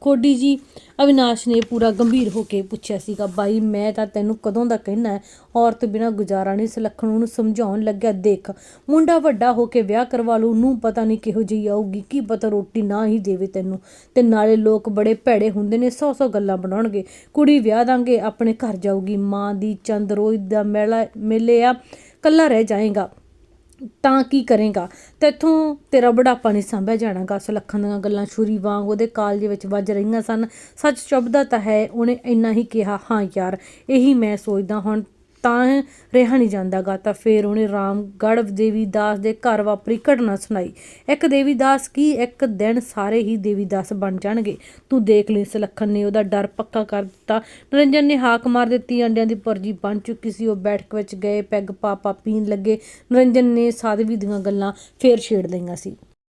ਕੋਡੀ ਜੀ ਅਵਿਨਾਸ਼ ਨੇ ਪੂਰਾ ਗੰਭੀਰ ਹੋ ਕੇ ਪੁੱਛਿਆ ਸੀਗਾ, ਬਾਈ, ਮੈਂ ਤਾਂ ਤੈਨੂੰ ਕਦੋਂ ਦਾ ਕਹਿਣਾ ਹੈ? ਔਰਤ ਬਿਨਾ ਗੁਜ਼ਾਰਾ ਨਹੀਂ ਸੁਲੱਖਣ ਨੂੰ ਸਮਝਾਉਣ ਲੱਗਿਆ, ਦੇਖ, ਮੁੰਡਾ ਵੱਡਾ ਹੋ ਕੇ ਵਿਆਹ ਕਰਵਾ ਲੂ ਨੂੰ ਪਤਾ ਨਹੀਂ ਕਿਹੋ ਜਿਹੀ ਆਊਗੀ, ਕੀ ਪਤਾ ਰੋਟੀ ਨਾ ਹੀ ਦੇਵੇ ਤੈਨੂੰ। ਤੇ ਨਾਲੇ ਲੋਕ ਬੜੇ ਭੈੜੇ ਹੁੰਦੇ ਨੇ, ਸੌ ਸੌ ਗੱਲਾਂ ਬਣਾਉਣਗੇ। ਕੁੜੀ ਵਿਆਹ ਦਾਂਗੇ, ਆਪਣੇ ਘਰ ਜਾਊਗੀ, ਮਾਂ ਦੀ ਚੰਦ ਰੋਜ਼ ਦਾ ਮੇਲਾ, ਮੇਲੇ ਆ ਕੱਲਾ ਰਹਿ ਜਾਏਗਾ। ਤਾਂ ਕੀ ਕਰੇਗਾ? ਤੇਥੋਂ ਤੇਰਾ ਬੁਢਾਪਾ ਨਹੀਂ ਸੰਭਿਆ ਜਾਣਾਗਾ। ਸੁਲੱਖਣ ਦੀਆਂ ਗੱਲਾਂ ਛੁਰੀ ਵਾਂਗ ਉਹਦੇ ਕਾਲਜ ਵਿੱਚ ਵੱਜ ਰਹੀਆਂ ਸਨ। ਸੱਚ ਚੁੱਭਦਾ ਤਾਂ ਹੈ, ਉਹਨੇ ਇੰਨਾ ਹੀ ਕਿਹਾ, ਹਾਂ ਯਾਰ, ਇਹੀ ਮੈਂ ਸੋਚਦਾ ਹੁਣ ਤਾਂ ਰਿਹਾ ਨਹੀਂ ਜਾਂਦਾ ਗਾ। ਤਾਂ ਫਿਰ ਉਹਨੇ ਰਾਮਗੜ੍ਹ ਦੇਵੀ ਦਾਸ ਦੇ ਘਰ ਵਾਪਰੀ ਘਟਨਾ ਸੁਣਾਈ। ਇੱਕ ਦੇਵੀਦਾਸ ਕੀ? ਇੱਕ ਦਿਨ ਸਾਰੇ ਹੀ ਦੇਵੀਦਾਸ ਬਣ ਜਾਣਗੇ। ਤੂੰ ਦੇਖ ਲਈ ਸੁਲੱਖਣ ਨੇ ਉਹਦਾ ਡਰ ਪੱਕਾ ਕਰ ਦਿੱਤਾ। ਨਰਿੰਜਨ ਨੇ ਹਾਕ ਮਾਰ ਦਿੱਤੀ, ਅੰਡਿਆਂ ਦੀ ਪਰਜੀ ਬਣ ਚੁੱਕੀ ਸੀ। ਉਹ ਬੈਠਕ ਵਿੱਚ ਗਏ, ਪੈਗ ਪਾਪਾ ਪੀਣ ਲੱਗੇ। ਨਰਿੰਜਨ ਨੇ ਸਾਧਵੀ ਦੀਆਂ ਗੱਲਾਂ ਫੇਰ ਛੇੜ ਲਈਆਂ ਸੀ।